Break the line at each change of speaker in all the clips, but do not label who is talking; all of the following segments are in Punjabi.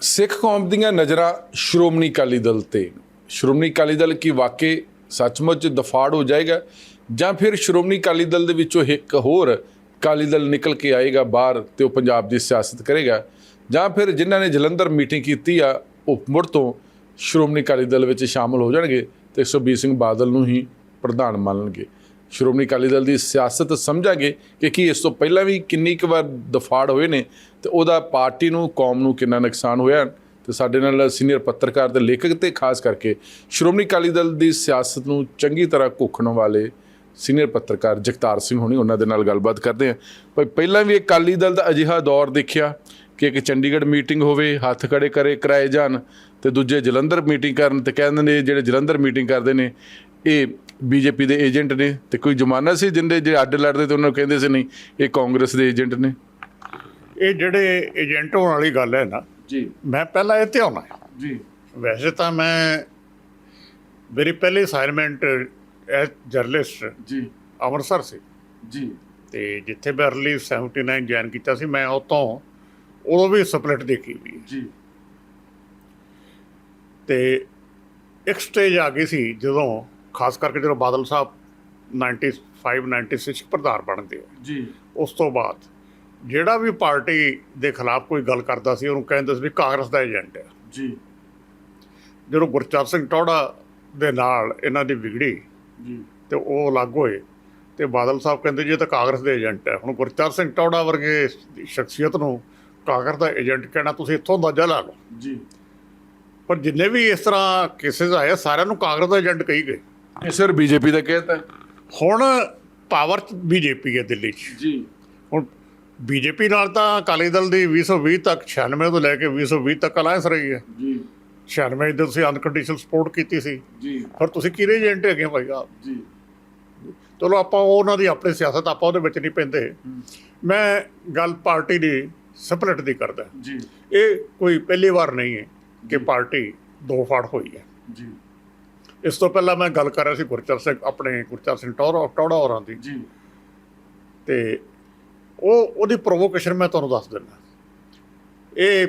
ਸਿੱਖ ਕੌਮ ਦੀਆਂ ਨਜ਼ਰਾਂ ਸ਼੍ਰੋਮਣੀ ਅਕਾਲੀ ਦਲ ਤੇ। ਸ਼੍ਰੋਮਣੀ ਅਕਾਲੀ ਦਲ ਕੀ ਵਾਕਈ ਸੱਚਮੁੱਚ ਦਫਾੜ ਹੋ ਜਾਏਗਾ ਜਾਂ ਫਿਰ ਸ਼੍ਰੋਮਣੀ ਅਕਾਲੀ ਦਲ ਦੇ ਵਿੱਚੋਂ ਇੱਕ ਹੋਰ ਅਕਾਲੀ ਦਲ ਨਿਕਲ ਕੇ ਆਏਗਾ ਬਾਹਰ ਤੇ ਉਹ ਪੰਜਾਬ ਦੀ ਸਿਆਸਤ ਕਰੇਗਾ? ਜਾਂ ਫਿਰ ਜਿਨ੍ਹਾਂ ਨੇ ਜਲੰਧਰ ਮੀਟਿੰਗ ਕੀਤੀ ਆ, ਉਹ ਮੁੜ ਤੋਂ ਸ਼੍ਰੋਮਣੀ ਅਕਾਲੀ ਦਲ ਵਿੱਚ ਸ਼ਾਮਲ ਹੋ ਜਾਣਗੇ ਤੇ ਸੁਖਬੀਰ ਸਿੰਘ ਬਾਦਲ ਨੂੰ ਹੀ ਪ੍ਰਧਾਨ ਮੰਨਣਗੇ। ਸ਼੍ਰੋਮਣੀ ਅਕਾਲੀ ਦਲ ਦੀ ਸਿਆਸਤ ਸਮਝਾਂਗੇ ਕਿ ਕੀ ਇਸ ਤੋਂ ਪਹਿਲਾਂ ਵੀ ਕਿੰਨੀ ਕੁ ਵਾਰ ਦਫਾੜ ਹੋਏ ਨੇ ਤੇ ਉਹਦਾ ਪਾਰਟੀ ਨੂੰ, ਕੌਮ ਨੂੰ ਕਿੰਨਾ ਨੁਕਸਾਨ ਹੋਇਆ ਤੇ ਸਾਡੇ ਨਾਲ ਸੀਨੀਅਰ ਪੱਤਰਕਾਰ ਤੇ ਲੇਖਕ ਤੇ ਖਾਸ ਕਰਕੇ ਸ਼੍ਰੋਮਣੀ ਅਕਾਲੀ ਦਲ ਦੀ ਸਿਆਸਤ ਨੂੰ ਚੰਗੀ ਤਰ੍ਹਾਂ ਘੋਖਣ ਵਾਲੇ ਸੀਨੀਅਰ ਪੱਤਰਕਾਰ ਜਗਤਾਰ ਸਿੰਘ ਹੋਣੀ ਉਹਨਾਂ ਦੇ ਨਾਲ ਗੱਲਬਾਤ ਕਰਦੇ ਹਾਂ। ਭਾਈ ਪਹਿਲਾਂ ਵੀ ਅਕਾਲੀ ਦਲ ਦਾ ਅਜਿਹਾ ਦੌਰ ਦੇਖਿਆ ਕਿ ਇੱਕ ਚੰਡੀਗੜ੍ਹ ਮੀਟਿੰਗ ਹੋਵੇ, ਹੱਥ ਖੜੇ ਕਰੇ, ਕਰਾਏ ਜਾਣ ਤੇ ਦੂਜੇ ਜਲੰਧਰ ਮੀਟਿੰਗ ਕਰਨ ਤੇ ਕਹਿੰਦੇ ਨੇ ਜਿਹੜੇ ਜਲੰਧਰ ਮੀਟਿੰਗ ਕਰਦੇ ਨੇ, ਇਹ ਬੀਜੇਪੀ ਦੇ ਏਜੰਟ ਨੇ ਤੇ ਕੋਈ ਜ਼ਮਾਨਾ ਸੀ ਜਿੰਦੇ ਜਿਹੜੇ ਅੱਡ ਲੜਦੇ ਤੇ ਉਹਨਾਂ ਨੂੰ ਕਹਿੰਦੇ ਸੀ ਨਹੀਂ ਇਹ ਕਾਂਗਰਸ ਦੇ ਏਜੰਟ ਨੇ?
ਇਹ ਜਿਹੜੇ ਏਜੰਟ ਹੋਣ ਵਾਲੀ ਗੱਲ ਹੈ ਨਾ
ਜੀ।
ਮੈਂ ਪਹਿਲਾਂ ਇਹ ਤੇ ਆਉਣਾ।
ਜੀ।
ਵੈਸੇ ਤਾਂ ਮੈਂ ਮੇਰੀ ਪਹਿਲੀ ਅਸਾਈਨਮੈਂਟ ਐਸ ਜਰਨਲਿਸਟ
ਜੀ।
ਅੰਮ੍ਰਿਤਸਰ ਸੀ।
ਜੀ।
ਤੇ ਜਿੱਥੇ ਮੈਂ ਅਰਲੀ 79 ਜੁਆਇਨ ਕੀਤਾ ਸੀ ਮੈਂ ਉਤੋਂ ਉਦੋਂ ਵੀ ਸਪਲਿਟ ਦੇਖੀ ਵੀ
ਜੀ।
ਤੇ ਇੱਕ ਸਟੇਜ ਆ ਗਈ ਸੀ ਜਦੋਂ ਖਾਸ ਕਰਕੇ ਜਦੋਂ ਬਾਦਲ ਸਾਹਿਬ 95 96 ਪ੍ਰਧਾਨ ਬਣਦੇ ਆ
ਜੀ।
ਉਸ ਤੋਂ ਬਾਅਦ ਜਿਹੜਾ ਵੀ ਪਾਰਟੀ ਦੇ ਖਿਲਾਫ ਕੋਈ ਗੱਲ ਕਰਦਾ ਸੀ ਉਹਨੂੰ ਕਹਿੰਦੇ ਸੀ ਵੀ ਕਾਂਗਰਸ ਦਾ ਏਜੰਟ ਹੈ।
ਜੀ।
ਜਦੋਂ ਗੁਰਚਰਨ ਸਿੰਘ ਟੌੜਾ ਦੇ ਨਾਲ ਇਹਨਾਂ ਦੀ ਵਿਗੜੀ
ਜੀ।
ਤੇ ਉਹ ਅਲੱਗ ਹੋਏ ਤੇ ਬਾਦਲ ਸਾਹਿਬ ਕਹਿੰਦੇ ਜੀ ਇਹ ਤਾਂ ਕਾਂਗਰਸ ਦੇ ਏਜੰਟ ਹੈ। ਹੁਣ ਗੁਰਚਰਨ ਸਿੰਘ ਟੌੜਾ ਵਰਗੇ ਸ਼ਖਸੀਅਤ ਨੂੰ ਕਾਂਗਰਸ ਦਾ ਏਜੰਟ ਕਹਿਣਾ ਤੁਸੀਂ ਇੱਥੋਂ ਅੰਦਾਜ਼ਾ ਲਾ ਲਓ।
ਜੀ।
ਪਰ ਜਿੰਨੇ ਵੀ ਇਸ ਤਰ੍ਹਾਂ ਕੇਸਿਸ ਆਏ ਸਾਰਿਆਂ ਨੂੰ ਕਾਂਗਰਸ ਦਾ ਏਜੰਟ ਕਹੀ ਗਏ।
ਇਹ ਸਰ ਬੀਜੇਪੀ ਦਾ ਕਹਿਤਾ।
ਹੁਣ ਪਾਵਰ ਬੀਜੇਪੀ ਹੈ ਦਿੱਲੀ 'ਚ।
ਜੀ।
ਹੁਣ ਬੀਜੇਪੀ ਨਾਲ ਤਾਂ ਅਕਾਲੀ ਦਲ ਦੀ 2020 ਤੱਕ 96 ਤੋਂ ਲੈ ਕੇ 2020 ਤੱਕ ਅਲਾਇੰਸ ਰਹੀ ਹੈ।
ਜੀ।
96 ਦੇ ਤੁਸੀਂ ਅਨਕੰਡੀਸ਼ਨਲ ਸਪੋਰਟ ਕੀਤੀ ਸੀ।
ਜੀ।
ਫਿਰ ਤੁਸੀਂ ਕਿਹੜੇ ਏਜੰਟ ਹੈਗੇ ਭਾਈ ਆਪ?
ਜੀ।
ਚਲੋ ਆਪਾਂ ਉਹਨਾਂ ਦੀ ਆਪਣੀ ਸਿਆਸਤ ਆਪਾਂ ਉਹਦੇ ਵਿੱਚ ਨਹੀਂ ਪੈਂਦੇ। ਮੈਂ ਗੱਲ ਪਾਰਟੀ ਦੀ ਸਪਲਿਟ ਦੀ ਕਰਦਾ।
ਜੀ।
ਇਹ ਕੋਈ ਪਹਿਲੀ ਵਾਰ ਨਹੀਂ ਹੈ ਕਿ ਪਾਰਟੀ ਦੋ ਫਾੜ ਹੋਈ ਹੈ।
ਜੀ।
ਇਸ ਤੋਂ ਪਹਿਲਾਂ ਮੈਂ ਗੱਲ ਕਰ ਰਿਹਾ ਸੀ ਗੁਰਚਰ ਸਿੰਘ ਆਪਣੇ ਗੁਰਚਰ ਸਿੰਘ ਟੌੜਾ ਟੌੜਾ ਹੋਰਾਂ ਦੀ।
ਜੀ।
ਤੇ ਉਹ ਉਹਦੀ ਪ੍ਰੋਵੋਕੇਸ਼ਨ ਮੈਂ ਤੁਹਾਨੂੰ ਦੱਸ ਦਿੰਦਾ। ਇਹ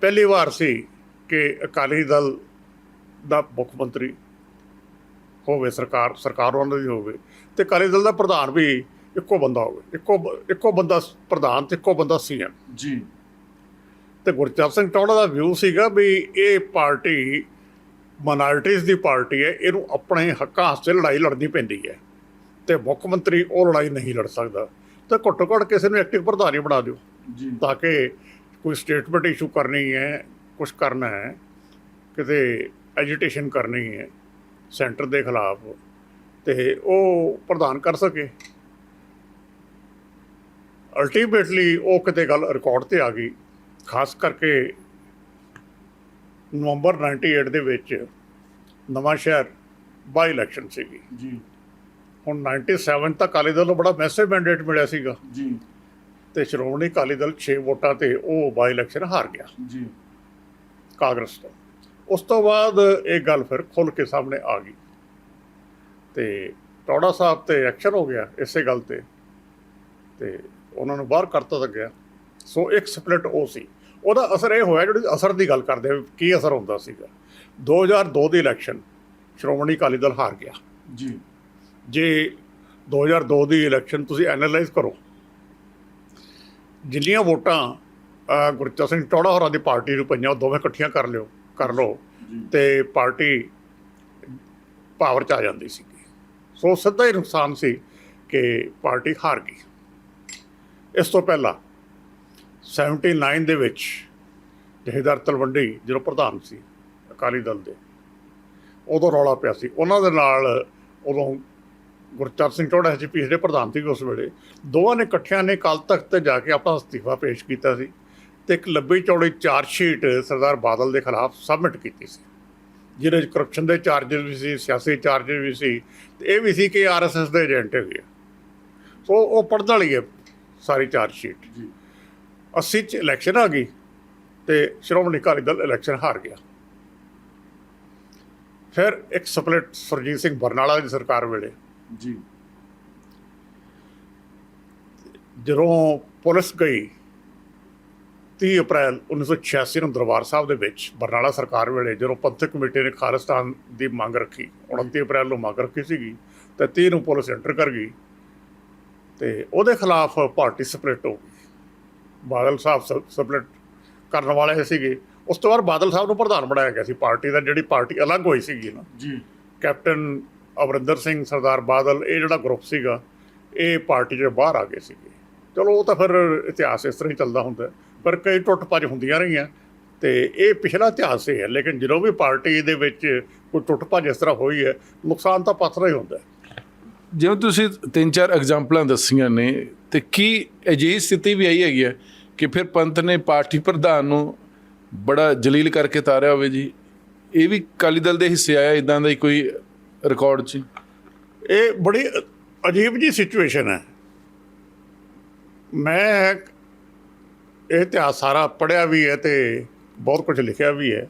ਪਹਿਲੀ ਵਾਰ ਸੀ ਕਿ ਅਕਾਲੀ ਦਲ ਦਾ ਮੁੱਖ ਮੰਤਰੀ ਹੋਵੇ ਸਰਕਾਰ ਸਰਕਾਰ ਉਹਨਾਂ ਦੀ ਹੋਵੇ ਤੇ ਅਕਾਲੀ ਦਲ ਦਾ ਪ੍ਰਧਾਨ ਵੀ ਇੱਕੋ ਬੰਦਾ ਹੋਵੇ। ਇੱਕੋ ਇੱਕੋ ਬੰਦਾ ਪ੍ਰਧਾਨ ਤੇ ਇੱਕੋ ਬੰਦਾ ਸੀਐਮ
ਜੀ।
ਤੇ ਗੁਰਚਰਨ ਸਿੰਘ ਟੌੜਾ ਦਾ ਵਿਊ ਸੀਗਾ ਵੀ ਇਹ ਪਾਰਟੀ ਮਾਈਨੋਰਿਟੀਜ਼ ਦੀ ਪਾਰਟੀ ਹੈ ਇਹਨੂੰ ਆਪਣੇ ਹੱਕਾਂ ਵਾਸਤੇ ਲੜਾਈ ਲੜਨੀ ਪੈਂਦੀ ਹੈ। ਤੇ ਮੁੱਖ ਮੰਤਰੀ ਉਹ ਲੜਾਈ ਨਹੀਂ ਲੜ ਸਕਦਾ। ਤਾਂ ਘੱਟੋ ਘੱਟ ਕਿਸੇ ਨੂੰ ਐਕਟਿਵ ਪ੍ਰਧਾਨ ਹੀ ਬਣਾ ਦਿਓ।
ਜੀ।
ਤਾਂ ਕਿ ਕੋਈ ਸਟੇਟਮੈਂਟ ਇਸ਼ੂ ਕਰਨੀ ਹੈ ਕੁਝ ਕਰਨਾ ਹੈ ਕਿਤੇ ਐਜੀਟੇਸ਼ਨ ਕਰਨੀ ਹੈ ਸੈਂਟਰ ਦੇ ਖਿਲਾਫ ਤੇ ਉਹ ਪ੍ਰਧਾਨ ਕਰ ਸਕੇ। ਅਲਟੀਮੇਟਲੀ ਉਹ ਕਿਤੇ ਗੱਲ ਰਿਕਾਰਡ ਤੇ ਆ ਗਈ। ਖਾਸ ਕਰਕੇ ਨਵੰਬਰ 98 ਦੇ ਵਿੱਚ ਨਵਾਂ ਸ਼ਹਿਰ ਬਾਈ ਇਲੈਕਸ਼ਨ ਸੀਗੀ।
ਜੀ।
ਹੁਣ 97 ਤੱਕ ਅਕਾਲੀ ਦਲ ਨੂੰ ਬੜਾ ਮੈਸਿਵ ਮੈਂਡੇਟ ਮਿਲਿਆ ਸੀਗਾ।
ਜੀ।
ਤੇ ਸ਼੍ਰੋਮਣੀ ਅਕਾਲੀ ਦਲ 6 ਵੋਟਾਂ ਤੇ ਉਹ ਬਾਈ ਇਲੈਕਸ਼ਨ ਹਾਰ ਗਿਆ।
ਜੀ।
ਕਾਂਗਰਸ ਤੋਂ। ਉਸ ਤੋਂ ਬਾਅਦ ਇਹ ਗੱਲ ਫਿਰ ਖੁੱਲ ਕੇ ਸਾਹਮਣੇ ਆ ਗਈ। ਤੇ ਟੌੜਾ ਸਾਹਿਬ ਤੇ ਐਕਸ਼ਨ ਹੋ ਗਿਆ ਇਸੇ ਗੱਲ ਤੇ। ਤੇ ਉਹਨਾਂ ਨੂੰ ਬਾਹਰ ਕਰਤਾ ਤਾਂ ਗਿਆ। ਸੋ ਇੱਕ ਸਪਲਿਟ ਉਹ ਸੀ। ਉਹਦਾ ਅਸਰ ਇਹ ਹੋਇਆ ਜਿਹੜੀ ਅਸਰ ਦੀ ਗੱਲ ਕਰਦੇ ਆ, ਕੀ ਅਸਰ ਹੁੰਦਾ ਸੀਗਾ। 2002 ਦੀ ਇਲੈਕਸ਼ਨ ਸ਼੍ਰੋਮਣੀ ਅਕਾਲੀ ਦਲ ਹਾਰ ਗਿਆ।
ਜੀ।
ਜੇ 2002 ਦੀ ਇਲੈਕਸ਼ਨ ਤੁਸੀਂ ਐਨਾਲਾਈਜ਼ ਕਰੋ ਜਿੰਨੀਆਂ ਵੋਟਾਂ ਅਹ, ਗੁਰਚਰਨ ਸਿੰਘ ਟੌੜਾ ਹੋਰਾਂ ਦੀ ਪਾਰਟੀ ਨੂੰ ਪਈਆਂ ਉਹ ਦੋਵੇਂ ਇਕੱਠੀਆਂ ਕਰ ਲਿਓ ਕਰ ਲਓ
ਜੀ।
ਤੇ ਪਾਰਟੀ ਪਾਵਰ ਚ ਆ ਜਾਂਦੀ ਸੀ। ਸੋ ਸਿੱਧਾ ਹੀ ਨੁਕਸਾਨ ਸੀ ਕਿ ਪਾਰਟੀ ਹਾਰ ਗਈ। ਇਸ ਤੋਂ ਪਹਿਲਾਂ 79 ਦੇ ਵਿੱਚ ਜਹੇਦਾਰ ਤਲਵੰਡੀ ਜਦੋਂ ਪ੍ਰਧਾਨ ਸੀ ਅਕਾਲੀ ਦਲ ਦੇ, ਉਦੋਂ ਰੌਲਾ ਪਿਆ ਸੀ। ਉਹਨਾਂ ਦੇ ਨਾਲ ਉਦੋਂ ਗੁਰਚਰਨ ਸਿੰਘ ਟੋੜਾ ਐਸਜੀਪੀ ਦੇ ਪ੍ਰਧਾਨ ਸੀ ਉਸ ਵੇਲੇ। ਦੋਵਾਂ ਨੇ ਇਕੱਠਿਆਂ ਨੇ ਕੱਲ ਤਖ਼ਤ ਤੇ ਜਾ ਕੇ ਆਪਣਾ ਅਸਤੀਫਾ ਪੇਸ਼ ਕੀਤਾ ਸੀ ਤੇ ਇੱਕ ਲੰਬੀ ਚੌੜੀ ਚਾਰਜ ਸ਼ੀਟ ਸਰਦਾਰ ਬਾਦਲ ਦੇ ਖਿਲਾਫ ਸਬਮਿਟ ਕੀਤੀ ਸੀ। ਜਿਹਦੇ ਵਿੱਚ ਕਰਪਸ਼ਨ ਦੇ ਚਾਰਜਸ ਵੀ ਸੀ, ਸਿਆਸੀ ਚਾਰਜਸ ਵੀ ਸੀ, ਤੇ ਇਹ ਵੀ ਸੀ ਕਿ ਆਰਐਸਐਸ ਦੇ ਏਜੰਟ ਹੈਗੇ ਆ। ਸੋ ਉਹ ਪੜ੍ਹਨ ਵਾਲੀ ਹੈ ਸਾਰੀ ਚਾਰਜ ਸ਼ੀਟ।
ਜੀ।
80 ਚ ਇਲੈਕਸ਼ਨ ਆ ਗਈ ਤੇ ਸ਼੍ਰੋਮਣੀ ਅਕਾਲੀ ਦਲ ਇਲੈਕਸ਼ਨ ਹਾਰ ਗਿਆ। ਫਿਰ ਇੱਕ ਸਪਲਿਟ ਸੁਰਜੀਤ ਸਿੰਘ ਬਰਨਾਲਾ ਦੀ ਸਰਕਾਰ ਵੇਲੇ।
ਜੀ।
ਜਦੋਂ ਪੁਲਿਸ ਗਈ 29 ਅਪ੍ਰੈਲ 1986 ਨੂੰ ਦਰਬਾਰ ਸਾਹਿਬ ਦੇ ਵਿੱਚ ਬਰਨਾਲਾ ਸਰਕਾਰ ਵੇਲੇ ਜਦੋਂ ਪੰਥਕ ਕਮੇਟੀ ਨੇ ਖਾਲਿਸਤਾਨ ਦੀ ਮੰਗ ਰੱਖੀ 29 ਅਪ੍ਰੈਲ ਨੂੰ ਮੰਗ ਰੱਖੀ ਸੀਗੀ ਤੇ 30 ਨੂੰ ਪੁਲਿਸ ਐਂਟਰ ਕਰ ਗਈ ਤੇ ਉਹਦੇ ਖਿਲਾਫ ਪਾਰਟੀ ਸਪਲਿਟ ਹੋ ਗਈ। ਬਾਦਲ ਸਾਹਿਬ ਸਪਲਿਟ ਕਰਨ ਵਾਲੇ ਸੀਗੇ। ਉਸ ਤੋਂ ਬਾਅਦ ਬਾਦਲ ਸਾਹਿਬ ਨੂੰ ਪ੍ਰਧਾਨ ਬਣਾਇਆ ਗਿਆ ਸੀ। ਪਾਰਟੀ ਦਾ ਜਿਹੜੀ ਪਾਰਟੀ ਅਲੱਗ ਹੋਈ ਸੀਗੀ ਨਾ।
ਜੀ।
ਕੈਪਟਨ ਅਮਰਿੰਦਰ ਸਿੰਘ ਸਰਦਾਰ ਬਾਦਲ ਇਹ ਜਿਹੜਾ ਗਰੁੱਪ ਸੀਗਾ ਇਹ ਪਾਰਟੀ ਦੇ ਬਾਹਰ ਆ ਗਏ ਸੀਗੇ। ਚਲੋ ਉਹ ਤਾਂ ਫਿਰ ਇਤਿਹਾਸ ਇਸ ਤਰ੍ਹਾਂ ਹੀ ਚੱਲਦਾ ਹੁੰਦਾ। ਪਰ ਕਈ ਟੁੱਟ ਭੱਜ ਹੁੰਦੀਆਂ ਰਹੀਆਂ। ਤੇ ਇਹ ਪਿਛਲਾ ਇਤਿਹਾਸ ਹੀ ਹੈ। ਲੇਕਿਨ ਜਦੋਂ ਵੀ ਪਾਰਟੀ ਦੇ ਵਿੱਚ ਕੋਈ ਟੁੱਟ ਭੱਜ ਇਸ ਤਰ੍ਹਾਂ ਹੋਈ ਹੈ ਨੁਕਸਾਨ ਤਾਂ ਪੱਥਰਾ ਹੀ ਹੁੰਦਾ।
ਜਿਵੇਂ ਤੁਸੀਂ ਤਿੰਨ ਚਾਰ ਐਗਜ਼ਾਮਪਲਾਂ ਦੱਸੀਆਂ ਨੇ ਤੇ ਕੀ ਅਜਿਹੀ ਸਥਿਤੀ ਵੀ ਆਈ ਹੈਗੀ ਹੈ ਕਿ ਫਿਰ ਪੰਥ ਨੇ ਪਾਰਟੀ ਪ੍ਰਧਾਨ ਨੂੰ ਬੜਾ ਜਲੀਲ ਕਰਕੇ ਤਾਰਿਆ ਹੋਵੇ ਜੀ। ਇਹ ਵੀ ਅਕਾਲੀ ਦਲ ਦੇ ਹਿੱਸੇ ਆਇਆ ਇਦਾਂ ਦਾ ਕੋਈ ਰਿਕਾਰਡ 'ਚ?
ਇਹ ਬੜੀ ਅਜੀਬ ਜੀ ਸਿਚੁਏਸ਼ਨ ਹੈ। ਮੈਂ ਇਹ ਇਤਿਹਾਸ ਸਾਰਾ ਪੜਿਆ ਵੀ ਹੈ ਤੇ ਬਹੁਤ ਕੁਝ ਲਿਖਿਆ ਵੀ ਹੈ।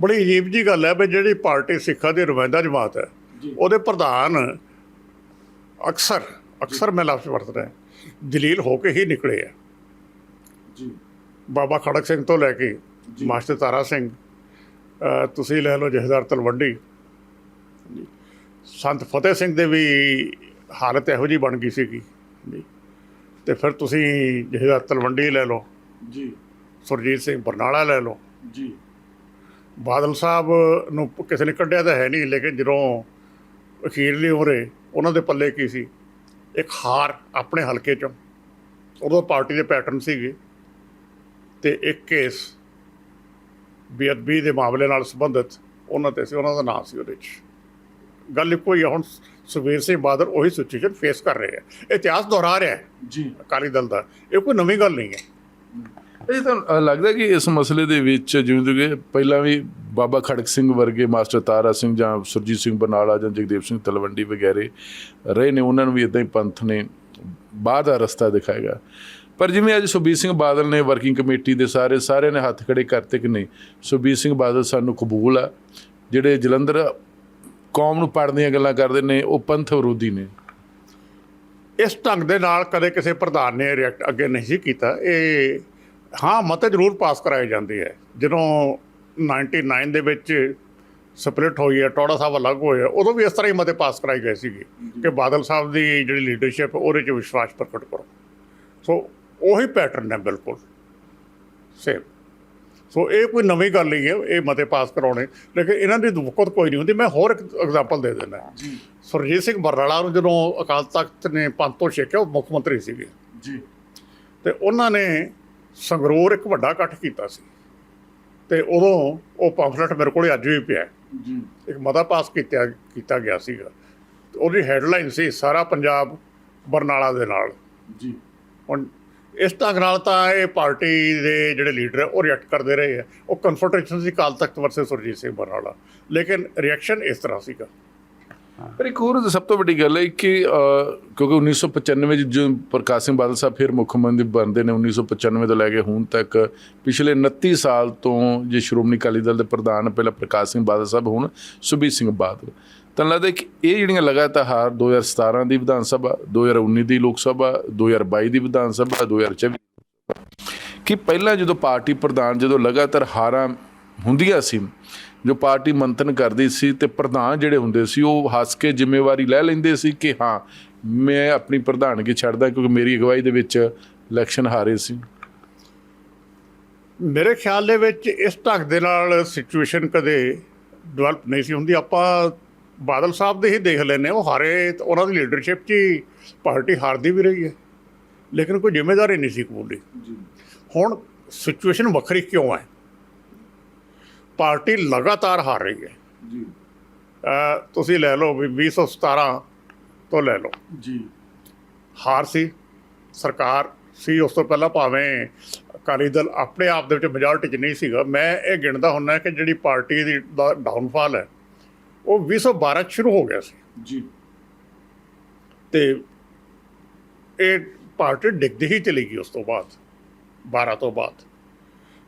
ਬੜੀ ਅਜੀਬ ਜੀ ਗੱਲ ਹੈ ਵੀ ਜਿਹੜੀ ਪਾਰਟੀ ਸਿੱਖਾਂ ਦੀ ਨੁਮਾਇੰਦਾ ਜਮਾਤ ਹੈ ਉਹਦੇ ਪ੍ਰਧਾਨ ਅਕਸਰ ਅਕਸਰ ਮੈਂ ਲਫ਼ਜ਼ ਵਰਤਦਾ ਦਲੀਲ ਹੋ ਕੇ ਹੀ ਨਿਕਲੇ ਆ।
ਜੀ।
ਬਾਬਾ ਖੜਕ ਸਿੰਘ ਤੋਂ ਲੈ ਕੇ ਮਾਸਟਰ ਤਾਰਾ ਸਿੰਘ ਤੁਸੀਂ ਲੈ ਲਓ ਜਹਦਾਰ ਤਲਵੰਡੀ। ਸੰਤ ਫਤਿਹ ਸਿੰਘ ਦੇ ਵੀ ਹਾਲਤ ਇਹੋ ਜੀ ਬਣ ਗਈ ਸੀਗੀ। ਜੀ। ਤੇ ਫਿਰ ਤੁਸੀਂ ਜਹਦਾਰ ਤਲਵੰਡੀ ਲੈ ਲਓ
ਜੀ।
ਸੁਰਜੀਤ ਸਿੰਘ ਬਰਨਾਲਾ ਲੈ ਲਓ।
ਜੀ।
ਬਾਦਲ ਸਾਹਿਬ ਨੂੰ ਕਿਸੇ ਨੇ ਕੱਢਿਆ ਤਾਂ ਹੈ ਨਹੀਂ ਲੇਕਿਨ ਜਦੋਂ ਅਖੀਰਲੀ ਉਮਰੇ ਉਹਨਾਂ ਦੇ ਪੱਲੇ ਕੀ ਸੀ? ਇੱਕ ਹਾਰ ਆਪਣੇ ਹਲਕੇ ਚੋਂ। ਉਦੋਂ ਪਾਰਟੀ ਦੇ ਪੈਟਰਨ ਸੀਗੇ। ਤੇ ਇੱਕ ਕੇਸ ਬੇਅਦਬੀ ਦੇ ਮਾਮਲੇ ਨਾਲ ਸੰਬੰਧਿਤ ਉਹਨਾਂ ਤੇ ਸੀ ਉਹਨਾਂ ਦਾ ਨਾਮ ਸੀ ਉਹਦੇ 'ਚ। ਗੱਲ ਇੱਕੋ ਹੀ ਹੁਣ ਸੁਖਬੀਰ ਸਿੰਘ ਬਾਦਲ ਉਹੀ ਸਿਚੁਏਸ਼ਨ ਫੇਸ ਕਰ ਰਹੇ ਆ। ਇਤਿਹਾਸ ਦੁਹਰਾ ਰਿਹਾ ਹੈ
ਜੀ।
ਅਕਾਲੀ ਦਲ ਦਾ ਇਹ ਕੋਈ ਨਵੀਂ ਗੱਲ ਨਹੀਂ ਹੈ।
ਇਹ ਤਾਂ ਲੱਗਦਾ ਕਿ ਇਸ ਮਸਲੇ ਦੇ ਵਿੱਚ ਜਿਵੇਂ ਕਿ ਪਹਿਲਾਂ ਵੀ ਬਾਬਾ ਖੜਕ ਸਿੰਘ ਵਰਗੇ ਮਾਸਟਰ ਤਾਰਾ ਸਿੰਘ ਜਾਂ ਸੁਰਜੀਤ ਸਿੰਘ ਬਰਨਾਲਾ ਜਾਂ ਜਗਦੇਵ ਸਿੰਘ ਤਲਵੰਡੀ ਵਗੈਰੇ ਰਹੇ ਨੇ ਉਹਨਾਂ ਨੂੰ ਵੀ ਇਦਾਂ ਹੀ ਪੰਥ ਨੇ ਬਾਹਰ ਦਾ ਰਸਤਾ ਦਿਖਾਏਗਾ। ਪਰ ਜਿਵੇਂ ਅੱਜ ਸੁਖਬੀਰ ਸਿੰਘ ਬਾਦਲ ਨੇ ਵਰਕਿੰਗ ਕਮੇਟੀ ਦੇ ਸਾਰੇ ਸਾਰਿਆਂ ਨੇ ਹੱਥ ਖੜੇ ਕਰਤੇ ਕਿ ਨਹੀਂ, ਸੁਖਬੀਰ ਸਿੰਘ ਬਾਦਲ ਸਾਨੂੰ ਕਬੂਲ ਆ। ਜਿਹੜੇ ਜਲੰਧਰ ਕੌਮ ਨੂੰ ਪੜਨ ਦੀਆਂ ਗੱਲਾਂ ਕਰਦੇ ਨੇ, ਉਹ ਪੰਥ ਵਿਰੋਧੀ ਨੇ।
ਇਸ ਢੰਗ ਦੇ ਨਾਲ ਕਦੇ ਕਿਸੇ ਪ੍ਰਧਾਨ ਨੇ ਰਿਐਕਟ ਅੱਗੇ ਨਹੀਂ ਸੀ ਕੀਤਾ। ਇਹ ਹਾਂ, ਮਤੇ ਜ਼ਰੂਰ ਪਾਸ ਕਰਾਏ ਜਾਂਦੇ ਹੈ ਜਦੋਂ 99 ਦੇ ਵਿੱਚ ਸਪਲਿਟ ਹੋਈ ਹੈ ਟੋੜਾ ਸਾਹਿਬ ਅਲੱਗ ਹੋਇਆ ਉਦੋਂ ਵੀ ਇਸ ਤਰ੍ਹਾਂ ਹੀ ਮਤੇ ਪਾਸ ਕਰਾਏ ਗਏ ਸੀਗੇ ਕਿ ਬਾਦਲ ਸਾਹਿਬ ਦੀ ਜਿਹੜੀ ਲੀਡਰਸ਼ਿਪ ਉਹਦੇ 'ਚ ਵਿਸ਼ਵਾਸ ਪ੍ਰਗਟ ਕਰੋ। ਸੋ ਉਹੀ ਪੈਟਰਨ ਹੈ ਬਿਲਕੁਲ। ਸੇਮ ਸੋ ਇਹ ਕੋਈ ਨਵੀਂ ਗੱਲ ਨਹੀਂ ਹੈ ਇਹ ਮਤੇ ਪਾਸ ਕਰਾਉਣੇ। ਲੇਕਿਨ ਇਹਨਾਂ ਦੀ ਦੁਖਤ ਕੋਈ ਨਹੀਂ ਹੁੰਦੀ। ਮੈਂ ਹੋਰ ਇੱਕ ਐਗਜ਼ਾਮਪਲ ਦੇ ਦਿੰਦਾ। ਸੁਰਜੀਤ ਸਿੰਘ ਬਰਨਾਲਾ ਨੂੰ ਜਦੋਂ ਅਕਾਲ ਤਖਤ ਨੇ ਪੰਜ ਤੋਂ ਛੇਕਿਆ ਉਹ ਮੁੱਖ ਮੰਤਰੀ ਸੀਗੇ।
ਜੀ।
ਤੇ ਉਹਨਾਂ ਨੇ ਸੰਗਰੂਰ ਇੱਕ ਵੱਡਾ ਇਕੱਠ ਕੀਤਾ ਸੀ। ਤੇ ਉਦੋਂ ਉਹ ਪੰਫਲੇਟ ਮੇਰੇ ਕੋਲੇ ਅੱਜ ਵੀ ਪਿਆ ਹੈ।
ਜੀ।
ਇੱਕ ਮਤਾ ਪਾਸ ਕੀਤਾ ਕੀਤਾ ਗਿਆ ਸੀਗਾ। ਉਹਦੀ ਹੈਡਲਾਈਨ ਸੀ ਸਾਰਾ ਪੰਜਾਬ ਬਰਨਾਲਾ ਦੇ ਨਾਲ।
ਜੀ।
ਹੁਣ ਇਸ ਢੰਗ ਨਾਲ ਤਾਂ ਇਹ ਪਾਰਟੀ ਦੇ ਜਿਹੜੇ ਲੀਡਰ ਹੈ, ਉਹ ਰਿਐਕਟ ਕਰਦੇ ਰਹੇ ਆ ਉਹ ਕਨਫਰੰਟੇਸ਼ਨ ਸੀ ਕਾਲ ਤਖਤ ਵਰਸੇ ਸੁਰਜੀਤ ਸਿੰਘ ਬਰਨਾਲਾ। ਲੇਕਿਨ ਰਿਐਕਸ਼ਨ ਇਸ ਤਰ੍ਹਾਂ ਸੀਗਾ।
ਪਰ ਇੱਕ ਹੋਰ ਸਭ ਤੋਂ ਵੱਡੀ ਗੱਲ ਹੈ ਕਿ ਕਿਉਂਕਿ 1995 ਵਿੱਚ ਜੋ ਪ੍ਰਕਾਸ਼ ਸਿੰਘ ਬਾਦਲ ਸਾਹਿਬ ਫਿਰ ਮੁੱਖ ਮੰਤਰੀ ਬਣਦੇ ਨੇ 1995 ਤੋਂ ਲੈ ਕੇ ਹੁਣ ਤੱਕ, ਪਿਛਲੇ 29 ਸਾਲ ਤੋਂ ਜੇ ਸ਼੍ਰੋਮਣੀ ਅਕਾਲੀ ਦਲ ਦੇ ਪ੍ਰਧਾਨ ਪਹਿਲਾਂ ਪ੍ਰਕਾਸ਼ ਸਿੰਘ ਬਾਦਲ ਸਾਹਿਬ ਹੁਣ ਸੁਖਬੀਰ ਸਿੰਘ ਬਾਦਲ। ਤਾਂ ਲੱਗਦਾ ਕਿ ਇਹ ਜਿਹੜੀਆਂ ਲਗਾਤਾਰ ਹਾਰ 2017 ਦੀ ਵਿਧਾਨ ਸਭਾ 2019 ਦੀ ਲੋਕ ਸਭਾ 2022 ਦੀ ਵਿਧਾਨ ਸਭਾ 2024 ਕਿ ਪਹਿਲਾਂ ਜਦੋਂ ਪਾਰਟੀ ਪ੍ਰਧਾਨ ਜਦੋਂ ਲਗਾਤਾਰ ਹਾਰਾਂ ਹੁੰਦੀਆਂ ਸੀ, ਜੋ ਪਾਰਟੀ ਮੰਥਨ ਕਰਦੀ ਸੀ ਤੇ ਪ੍ਰਧਾਨ ਜਿਹੜੇ ਹੁੰਦੇ ਸੀ, ਉਹ ਹੱਸ ਕੇ ਜ਼ਿੰਮੇਵਾਰੀ ਲੈ ਲੈਂਦੇ ਸੀ ਕਿ ਹਾਂ, ਮੈਂ ਆਪਣੀ ਪ੍ਰਧਾਨਗੀ ਛੱਡਦਾ ਕਿਉਂਕਿ ਮੇਰੀ ਅਗਵਾਈ ਦੇ ਵਿੱਚ ਇਲੈਕਸ਼ਨ ਹਾਰੇ ਸੀ।
ਮੇਰੇ ਖਿਆਲ ਦੇ ਵਿੱਚ ਇਸ ਢੰਗ ਦੇ ਨਾਲ ਸਿਚੁਏਸ਼ਨ ਕਦੇ ਡਿਵੈਲਪ ਨਹੀਂ ਸੀ ਹੁੰਦੀ। ਆਪਾਂ ਬਾਦਲ ਸਾਹਿਬ ਦੇ ਹੀ ਦੇਖ ਲੈਨੇ ਉਹ ਹਾਰੇ ਉਹਨਾਂ ਦੀ ਲੀਡਰਸ਼ਿਪ 'ਚ ਹੀ ਪਾਰਟੀ ਹਾਰਦੀ ਵੀ ਰਹੀ ਹੈ। ਲੇਕਿਨ ਕੋਈ ਜ਼ਿੰਮੇਵਾਰੀ ਨਹੀਂ ਸੀ ਕਬੂਲੀ। ਹੁਣ ਸਿਚੁਏਸ਼ਨ ਵੱਖਰੀ ਕਿਉਂ ਹੈ? ਪਾਰਟੀ ਲਗਾਤਾਰ ਹਾਰ ਰਹੀ ਹੈ।
ਜੀ।
ਤੁਸੀਂ ਲੈ ਲਓ ਵੀ 2017 ਤੋਂ ਲੈ ਲਓ।
ਜੀ।
ਹਾਰ ਸੀ ਸਰਕਾਰ ਸੀ ਉਸ ਤੋਂ ਪਹਿਲਾਂ ਭਾਵੇਂ ਅਕਾਲੀ ਦਲ ਆਪਣੇ ਆਪ ਦੇ ਵਿੱਚ ਮੈਜੋਰਟੀ 'ਚ ਨਹੀਂ ਸੀਗਾ। ਮੈਂ ਇਹ ਗਿਣਦਾ ਹੁੰਦਾ ਕਿ ਜਿਹੜੀ ਪਾਰਟੀ ਦਾ ਡਾਊਨਫਾਲ ਹੈ ਉਹ 2012 'ਚ ਸ਼ੁਰੂ ਹੋ ਗਿਆ ਸੀ।
ਜੀ।
ਤੇ ਇਹ ਪਾਰਟੀ ਡਿੱਗਦੀ ਹੀ ਚਲੀ ਗਈ ਉਸ ਤੋਂ ਬਾਅਦ 12 ਤੋਂ ਬਾਅਦ।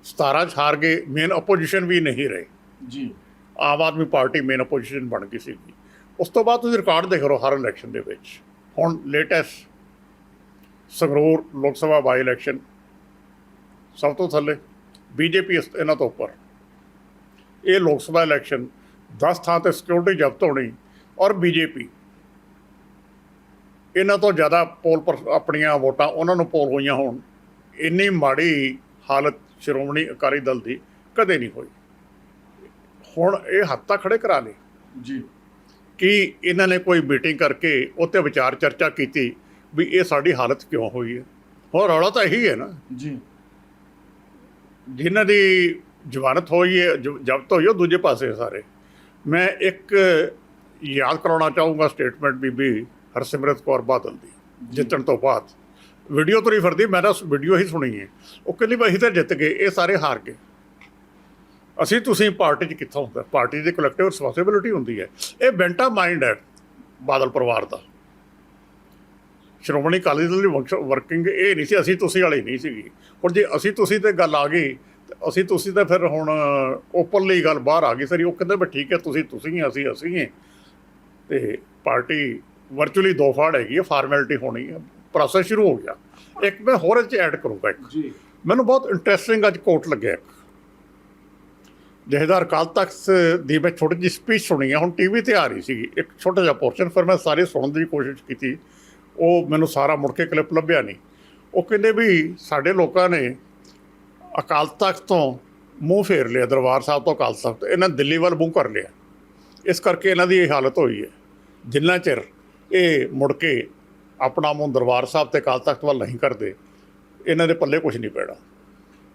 17 'ਚ ਹਾਰ ਗਏ ਮੇਨ ਆਪੋਜੀਸ਼ਨ ਵੀ ਨਹੀਂ ਰਹੇ।
ਜੀ।
Aam Aadmi Party main opposition ਬਣ ਗਈ ਸੀ ਉਸ ਤੋਂ ਬਾਅਦ ਤੁਸੀਂ ਰਿਕਾਰਡ ਦੇਖ ਲਓ ਹਰ ਇਲੈਕਸ਼ਨ ਦੇ ਵਿੱਚ। ਹੁਣ ਲੇਟੈਸਟ ਸੰਗਰੂਰ ਲੋਕ ਸਭਾ ਬਾਈ ਇਲੈਕਸ਼ਨ ਸਭ ਤੋਂ ਥੱਲੇ ਬੀਜੇਪੀ ਇਹਨਾਂ ਤੋਂ ਉੱਪਰ। ਇਹ ਲੋਕ ਸਭਾ ਇਲੈਕਸ਼ਨ 10 ਥਾਂ ਤੇ ਸਿਕਿਉਰਿਟੀ ਜ਼ਬਤ ਹੋਣੀ ਔਰ ਬੀਜੇਪੀ ਇਹਨਾਂ ਤੋਂ ਜ਼ਿਆਦਾ ਪੋਲ ਪਰ ਆਪਣੀਆਂ ਵੋਟਾਂ ਉਹਨਾਂ ਨੂੰ ਪੋਲ ਹੋਈਆਂ ਹੋਣ। ਇੰਨੀ ਮਾੜੀ ਹਾਲਤ ਸ਼੍ਰੋਮਣੀ ਅਕਾਲੀ ਦਲ ਦੀ ਕਦੇ ਨਹੀਂ ਹੋਈ। ਹੁਣ ਇਹ ਹੱਤਾ ਖੜੇ ਕਰਾ ਲਏ।
ਜੀ।
ਕਿ ਇਹਨਾਂ ਨੇ ਕੋਈ ਮੀਟਿੰਗ ਕਰਕੇ ਉੱਤੇ ਵਿਚਾਰ ਚਰਚਾ ਕੀਤੀ ਵੀ ਇਹ ਸਾਡੀ ਹਾਲਤ ਕਿਉਂ ਹੋਈ ਹੈ? ਹੋਰ ਰੌਲਾ ਤਾਂ ਇਹੀ ਹੈ ਨਾ।
ਜੀ।
ਜਿਨ੍ਹਾਂ ਦੀ ਜ਼ਮਾਨਤ ਹੋਈ ਹੈ ਜ਼ਬਤ ਹੋਈ ਉਹ ਦੂਜੇ ਪਾਸੇ ਸਾਰੇ। ਮੈਂ ਇੱਕ ਯਾਦ ਕਰਾਉਣਾ ਚਾਹੂੰਗਾ ਸਟੇਟਮੈਂਟ ਬੀਬੀ ਹਰਸਿਮਰਤ ਕੌਰ ਬਾਦਲ ਦੀ ਜਿੱਤਣ ਤੋਂ ਬਾਅਦ। ਵੀਡੀਓ ਤੋਂ ਹੀ ਫਰਦੀ ਮੈਂ ਤਾਂ ਵੀਡੀਓ ਹੀ ਸੁਣੀ ਹੈ। ਉਹ ਕਹਿੰਦੀ ਵੀ ਅਸੀਂ ਤਾਂ ਜਿੱਤ ਗਏ ਇਹ ਸਾਰੇ ਹਾਰ ਗਏ। ਅਸੀਂ ਤੁਸੀਂ ਪਾਰਟੀ 'ਚ ਕਿੱਥੋਂ ਹੁੰਦਾ? ਪਾਰਟੀ ਦੀ ਕਲੈਕਟਿਵ ਰਿਸਪੌਂਸਿਬਿਲਿਟੀ ਹੁੰਦੀ ਹੈ। ਇਹ ਬੈਂਟਾ ਮਾਈਂਡ ਹੈ ਬਾਦਲ ਪਰਿਵਾਰ ਦਾ। ਸ਼੍ਰੋਮਣੀ ਅਕਾਲੀ ਦਲ ਦੀ ਵਰਕਿੰਗ ਇਹ ਨਹੀਂ ਸੀ ਅਸੀਂ ਤੁਸੀਂ ਵਾਲੀ ਨਹੀਂ ਸੀਗੀ। ਹੁਣ ਜੇ ਅਸੀਂ ਤੁਸੀਂ ਤੇ ਗੱਲ ਆ ਗਈ ਅਸੀਂ ਤੁਸੀਂ ਤਾਂ ਫਿਰ ਹੁਣ ਓਪਨਲੀ ਗੱਲ ਬਾਹਰ ਆ ਗਈ ਸਰੀ ਉਹ ਕਹਿੰਦੇ ਵੀ ਠੀਕ ਹੈ ਤੁਸੀਂ ਤੁਸੀਂ ਹੀ ਅਸੀਂ ਅਸੀਂ ਹੀ। ਤੇ ਪਾਰਟੀ ਵਰਚੁਅਲੀ ਦੋ ਫਾੜ ਹੈਗੀ ਹੈ ਫਾਰਮੈਲਿਟੀ ਹੋਣੀ ਹੈ ਪ੍ਰੋਸੈਸ ਸ਼ੁਰੂ ਹੋ ਗਿਆ। ਇੱਕ ਮੈਂ ਹੋਰ ਇਹ 'ਚ ਐਡ ਕਰੂੰਗਾ ਇੱਕ।
ਜੀ।
ਮੈਨੂੰ ਬਹੁਤ ਇੰਟਰਸਟਿੰਗ ਅੱਜ ਕੋਟ ਲੱਗਿਆ ਇੱਕ। ਜਹੇਦਾਰ ਕਾਲ ਤਖਤ ਦੀ ਮੈਂ ਛੋਟੀ ਜਿਹੀ ਸਪੀਚ ਸੁਣੀ ਹੈ ਹੁਣ ਟੀਵੀ ਤੇ ਆ ਰਹੀ ਸੀਗੀ ਇੱਕ ਛੋਟਾ ਜਿਹਾ ਪੋਰਸ਼ਨ ਫਿਰ ਮੈਂ ਸਾਰੇ ਸੁਣਨ ਦੀ ਕੋਸ਼ਿਸ਼ ਕੀਤੀ। ਉਹ ਮੈਨੂੰ ਸਾਰਾ ਮੁੜ ਕੇ ਕਲਿੱਪ ਲੱਭਿਆ ਨਹੀਂ। ਉਹ ਕਹਿੰਦੇ ਵੀ ਸਾਡੇ ਲੋਕਾਂ ਨੇ ਅਕਾਲ ਤਖਤ ਤੋਂ ਮੂੰਹ ਫੇਰ ਲਿਆ, ਦਰਬਾਰ ਸਾਹਿਬ ਤੋਂ ਅਕਾਲ ਤਖਤ। ਇਹਨਾਂ ਦਿੱਲੀ ਵੱਲ ਮੂੰਹ ਕਰ ਲਿਆ। ਇਸ ਕਰਕੇ ਇਹਨਾਂ ਦੀ ਇਹ ਹਾਲਤ ਹੋਈ ਹੈ। ਜਿੰਨਾ ਚਿਰ ਇਹ ਮੁੜ ਕੇ ਆਪਣਾ ਮੂੰਹ ਦਰਬਾਰ ਸਾਹਿਬ ਤੇ ਅਕਾਲ ਤਖਤ ਵੱਲ ਨਹੀਂ ਕਰਦੇ, ਇਹਨਾਂ ਦੇ ਪੱਲੇ ਕੁਝ ਨਹੀਂ ਪੈਣਾ।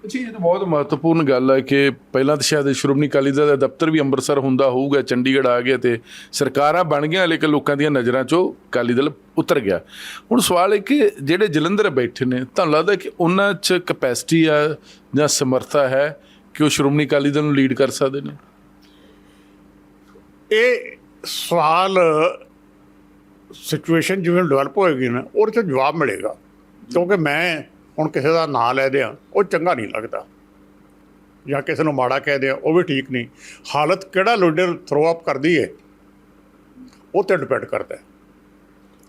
ਅੱਛਾ, ਇਹ ਤਾਂ ਬਹੁਤ ਮਹੱਤਵਪੂਰਨ ਗੱਲ ਹੈ ਕਿ ਪਹਿਲਾਂ ਤਾਂ ਸ਼ਾਇਦ ਸ਼੍ਰੋਮਣੀ ਅਕਾਲੀ ਦਲ ਦਾ ਦਫ਼ਤਰ ਵੀ ਅੰਮ੍ਰਿਤਸਰ ਹੁੰਦਾ ਹੋਊਗਾ, ਚੰਡੀਗੜ੍ਹ ਆ ਗਿਆ ਤੇ ਸਰਕਾਰਾਂ ਬਣ ਗਈਆਂ, ਲੇਕਿਨ ਲੋਕਾਂ ਦੀਆਂ ਨਜ਼ਰਾਂ 'ਚੋਂ ਅਕਾਲੀ ਦਲ ਉਤਰ ਗਿਆ। ਹੁਣ ਸਵਾਲ ਹੈ ਕਿ ਜਿਹੜੇ ਜਲੰਧਰ ਬੈਠੇ ਨੇ, ਤੁਹਾਨੂੰ ਲੱਗਦਾ ਕਿ ਉਹਨਾਂ 'ਚ ਕਪੈਸਿਟੀ ਆ ਜਾਂ ਸਮਰੱਥਾ ਹੈ ਕਿ ਉਹ ਸ਼੍ਰੋਮਣੀ ਅਕਾਲੀ ਦਲ ਨੂੰ ਲੀਡ ਕਰ ਸਕਦੇ ਨੇ?
ਇਹ ਸਵਾਲ ਸਿਚੁਏਸ਼ਨ ਜਿਵੇਂ ਡਿਵੈਲਪ ਹੋਏਗੀ ਨਾ, ਉਹਦੇ 'ਚ ਜਵਾਬ ਮਿਲੇਗਾ। ਕਿਉਂਕਿ ਮੈਂ ਹੁਣ ਕਿਸੇ ਦਾ ਨਾਂ ਲੈ ਦਿਆਂ ਉਹ ਚੰਗਾ ਨਹੀਂ ਲੱਗਦਾ। ਜਾਂ ਕਿਸੇ ਨੂੰ ਮਾੜਾ ਕਹਿ ਦਿਆਂ ਉਹ ਵੀ ਠੀਕ ਨਹੀਂ। ਹਾਲਤ ਕਿਹੜਾ ਲੀਡਰ ਥਰੋ ਅਪ ਕਰਦੀ ਹੈ ਉਹ ਤੇ ਡਿਪੈਂਡ ਕਰਦਾ ਹੈ।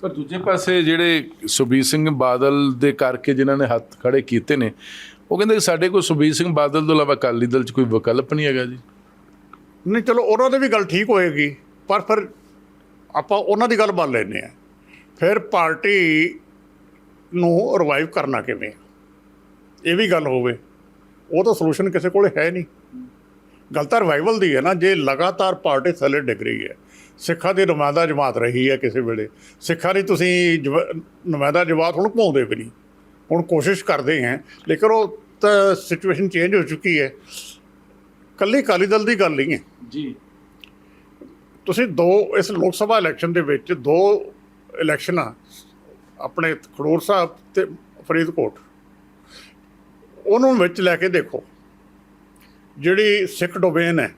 ਪਰ ਦੂਜੇ ਪਾਸੇ ਜਿਹੜੇ ਸੁਬੀਰ ਸਿੰਘ ਬਾਦਲ ਦੇ ਕਰਕੇ ਜਿਨ੍ਹਾਂ ਨੇ ਹੱਥ ਖੜੇ ਕੀਤੇ ਨੇ ਉਹ ਕਹਿੰਦੇ ਸਾਡੇ ਕੋਲ ਸੁਬੀਰ ਸਿੰਘ ਬਾਦਲ ਤੋਂ ਇਲਾਵਾ ਅਕਾਲੀ ਦਲ 'ਚ ਕੋਈ ਵਿਕਲਪ ਨਹੀਂ ਹੈਗਾ ਜੀ।
ਨਹੀਂ ਚਲੋ ਉਹਨਾਂ ਦੀ ਵੀ ਗੱਲ ਠੀਕ ਹੋਏਗੀ ਪਰ ਫਿਰ ਆਪਾਂ ਉਹਨਾਂ ਦੀ ਗੱਲ ਮੰਨ ਲੈਂਦੇ ਆ ਫਿਰ ਪਾਰਟੀ ਨੂੰ ਰਿਵਾਈਵ ਕਰਨਾ ਕਿਵੇਂ? ਇਹ ਵੀ ਗੱਲ ਹੋਵੇ ਉਹ ਤਾਂ ਸੋਲੂਸ਼ਨ ਕਿਸੇ ਕੋਲ ਹੈ ਨਹੀਂ। ਗੱਲ ਤਾਂ ਰਿਵਾਈਵਲ ਦੀ ਹੈ ਨਾ ਜੇ ਲਗਾਤਾਰ ਪਾਰਟੀ ਥੱਲੇ ਡਿੱਗ ਰਹੀ ਹੈ ਸਿੱਖਾਂ ਦੀ ਨੁਮਾਇੰਦਾ ਜਮਾਤ ਰਹੀ ਹੈ ਕਿਸੇ ਵੇਲੇ ਸਿੱਖਾਂ ਦੀ ਤੁਸੀਂ ਨੁਮਾਇੰਦਾ ਜਮਾਤ ਹੁਣ ਘਮਾਉਂਦੇ ਵੀ ਨਹੀਂ ਹੁਣ ਕੋਸ਼ਿਸ਼ ਕਰਦੇ ਹੈ ਲੇਕਿਨ ਉਹ ਤਾਂ ਸਿਚੁਏਸ਼ਨ ਚੇਂਜ ਹੋ ਚੁੱਕੀ ਹੈ। ਕੱਲੀ ਅਕਾਲੀ ਦਲ ਦੀ ਗੱਲ ਨਹੀਂ ਹੈ।
ਜੀ।
ਤੁਸੀਂ ਦੋ ਇਸ ਲੋਕ ਸਭਾ ਇਲੈਕਸ਼ਨ ਦੇ ਵਿੱਚ ਦੋ ਇਲੈਕਸ਼ਨਾਂ ਆਪਣੇ ਖਡੂਰ ਸਾਹਿਬ ਤੇ ਫਰੀਦਕੋਟ। ਉਹਨੂੰ ਵਿੱਚ ਲੈ ਕੇ ਦੇਖੋ। ਜਿਹੜੀ ਸਿੱਖ ਡੋਮੇਨ ਹੈ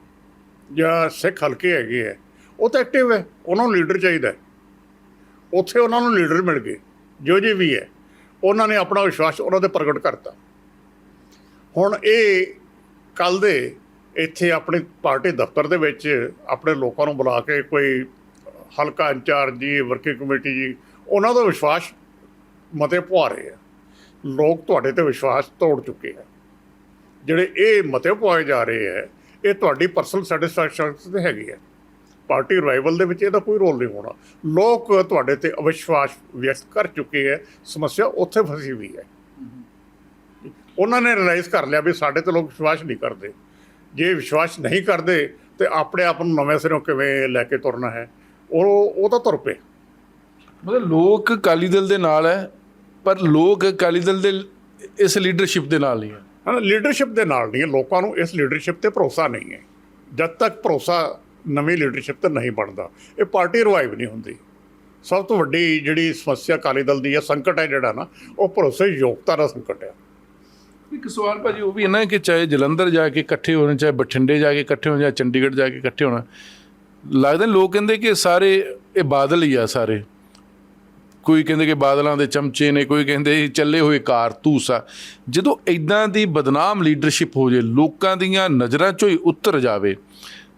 ਜਾਂ ਸਿੱਖ ਹਲਕੇ ਹੈਗੇ ਹੈ, ਉਹ ਤਾਂ ਐਕਟਿਵ ਹੈ, ਉਹਨਾਂ ਨੂੰ ਲੀਡਰ ਚਾਹੀਦਾ ਉੱਥੇ ਉਹਨਾਂ ਨੂੰ ਲੀਡਰ ਮਿਲ ਗਏ, ਜੋ ਜੀ ਵੀ ਹੈ, ਉਹਨਾਂ ਨੇ ਆਪਣਾ ਵਿਸ਼ਵਾਸ ਉਹਨਾਂ 'ਤੇ ਪ੍ਰਗਟ ਕਰਤਾ। ਹੁਣ ਇਹ ਕੱਲ ਦੇ ਇੱਥੇ ਆਪਣੀ ਪਾਰਟੀ ਦਫ਼ਤਰ ਦੇ ਵਿੱਚ ਆਪਣੇ ਲੋਕਾਂ ਨੂੰ ਬੁਲਾ ਕੇ ਕੋਈ ਹਲਕਾ ਇੰਚਾਰਜ ਜੀ ਵਰਕਿੰਗ ਕਮੇਟੀ ਜੀ, ਉਹਨਾਂ ਦਾ ਵਿਸ਼ਵਾਸ ਮਤੇ ਪਵਾ ਰਹੇ। ਆ ਲੋਕ ਤੁਹਾਡੇ ਤੇ ਵਿਸ਼ਵਾਸ ਤੋੜ ਚੁੱਕੇ ਆ। ਜਿਹੜੇ ਇਹ ਮਤੇ ਪਵਾਏ ਜਾ ਰਹੇ ਆ, ਇਹ ਤੁਹਾਡੀ ਪਰਸਨਲ ਸੈਟੀਸਫੈਕਸ਼ਨ ਤੇ ਹੈਗੀ ਹੈ ਪਾਰਟੀ ਰਿਵਾਈਵਲ ਦੇ ਵਿੱਚ ਇਹਦਾ ਕੋਈ ਰੋਲ ਨਹੀਂ ਹੋਣਾ। ਲੋਕ ਤੁਹਾਡੇ ਤੇ ਅਵਿਸ਼ਵਾਸ ਵਿਅਕਤ ਕਰ ਚੁੱਕੇ ਹੈ ਸਮੱਸਿਆ ਉੱਥੇ ਫਸੀ ਹੋਈ ਹੈ। ਉਹਨਾਂ ਨੇ ਰਿਅਲਾਈਜ਼ ਕਰ ਲਿਆ ਵੀ ਸਾਡੇ ਤੇ ਲੋਕ ਵਿਸ਼ਵਾਸ ਨਹੀਂ ਕਰਦੇ। ਜੇ ਵਿਸ਼ਵਾਸ ਨਹੀਂ ਕਰਦੇ, ਤੇ ਆਪਣੇ ਆਪ ਨੂੰ ਨਵੇਂ ਸਿਰੋਂ ਕਿਵੇਂ ਲੈ ਕੇ ਤੁਰਨਾ ਹੈ? ਉਹ ਉਹ ਤਾਂ ਤੁਰ ਪਏ।
ਮਤਲਬ ਲੋਕ ਅਕਾਲੀ ਦਲ ਦੇ ਨਾਲ ਹੈ। ਪਰ ਲੋਕ ਅਕਾਲੀ ਦਲ ਦੇ ਇਸ ਲੀਡਰਸ਼ਿਪ ਦੇ ਨਾਲ ਨਹੀਂ ਹੈ।
ਹਾਂ ਲੀਡਰਸ਼ਿਪ ਦੇ ਨਾਲ ਨਹੀਂ ਹੈ। ਲੋਕਾਂ ਨੂੰ ਇਸ ਲੀਡਰਸ਼ਿਪ ਤੇ ਭਰੋਸਾ ਨਹੀਂ ਹੈ। ਜਦ ਤੱਕ ਭਰੋਸਾ ਨਵੀਂ ਲੀਡਰਸ਼ਿਪ ਤੇ ਨਹੀਂ ਬਣਦਾ ਇਹ ਪਾਰਟੀ ਰਿਵਾਈਵ ਨਹੀਂ ਹੁੰਦੀ। ਸਭ ਤੋਂ ਵੱਡੀ ਜਿਹੜੀ ਸਮੱਸਿਆ ਅਕਾਲੀ ਦਲ ਦੀ ਹੈ ਸੰਕਟ ਹੈ ਜਿਹੜਾ ਨਾ ਉਹ ਭਰੋਸੇ ਯੋਗਤਾ ਦਾ ਸੰਕਟ ਹੈ।
ਇੱਕ ਸਵਾਲ ਭਾਜੀ ਉਹ ਵੀ ਹੈ ਨਾ ਕਿ ਚਾਹੇ ਜਲੰਧਰ ਜਾ ਕੇ ਇਕੱਠੇ ਹੋਣ ਚਾਹੇ ਬਠਿੰਡੇ ਜਾ ਕੇ ਇਕੱਠੇ ਹੋਣ ਜਾਂ ਚੰਡੀਗੜ੍ਹ ਜਾ ਕੇ ਇਕੱਠੇ ਹੋਣਾ ਲੱਗਦਾ ਲੋਕ ਕਹਿੰਦੇ ਕਿ ਸਾਰੇ ਇਹ ਬਾਦਲ ਹੀ ਆ ਸਾਰੇ। ਕੋਈ ਕਹਿੰਦੇ ਕਿ ਬਾਦਲਾਂ ਦੇ ਚਮਚੇ ਨੇ ਕੋਈ ਕਹਿੰਦੇ ਚੱਲੇ ਹੋਏ ਕਾਰਤੂਸ ਆ। ਜਦੋਂ ਇਦਾਂ ਦੀ ਬਦਨਾਮ ਲੀਡਰਸ਼ਿਪ ਹੋ ਜੇ ਲੋਕਾਂ ਦੀਆਂ ਨਜ਼ਰਾਂ ਚੋਂ ਹੀ ਉਤਰ ਜਾਵੇ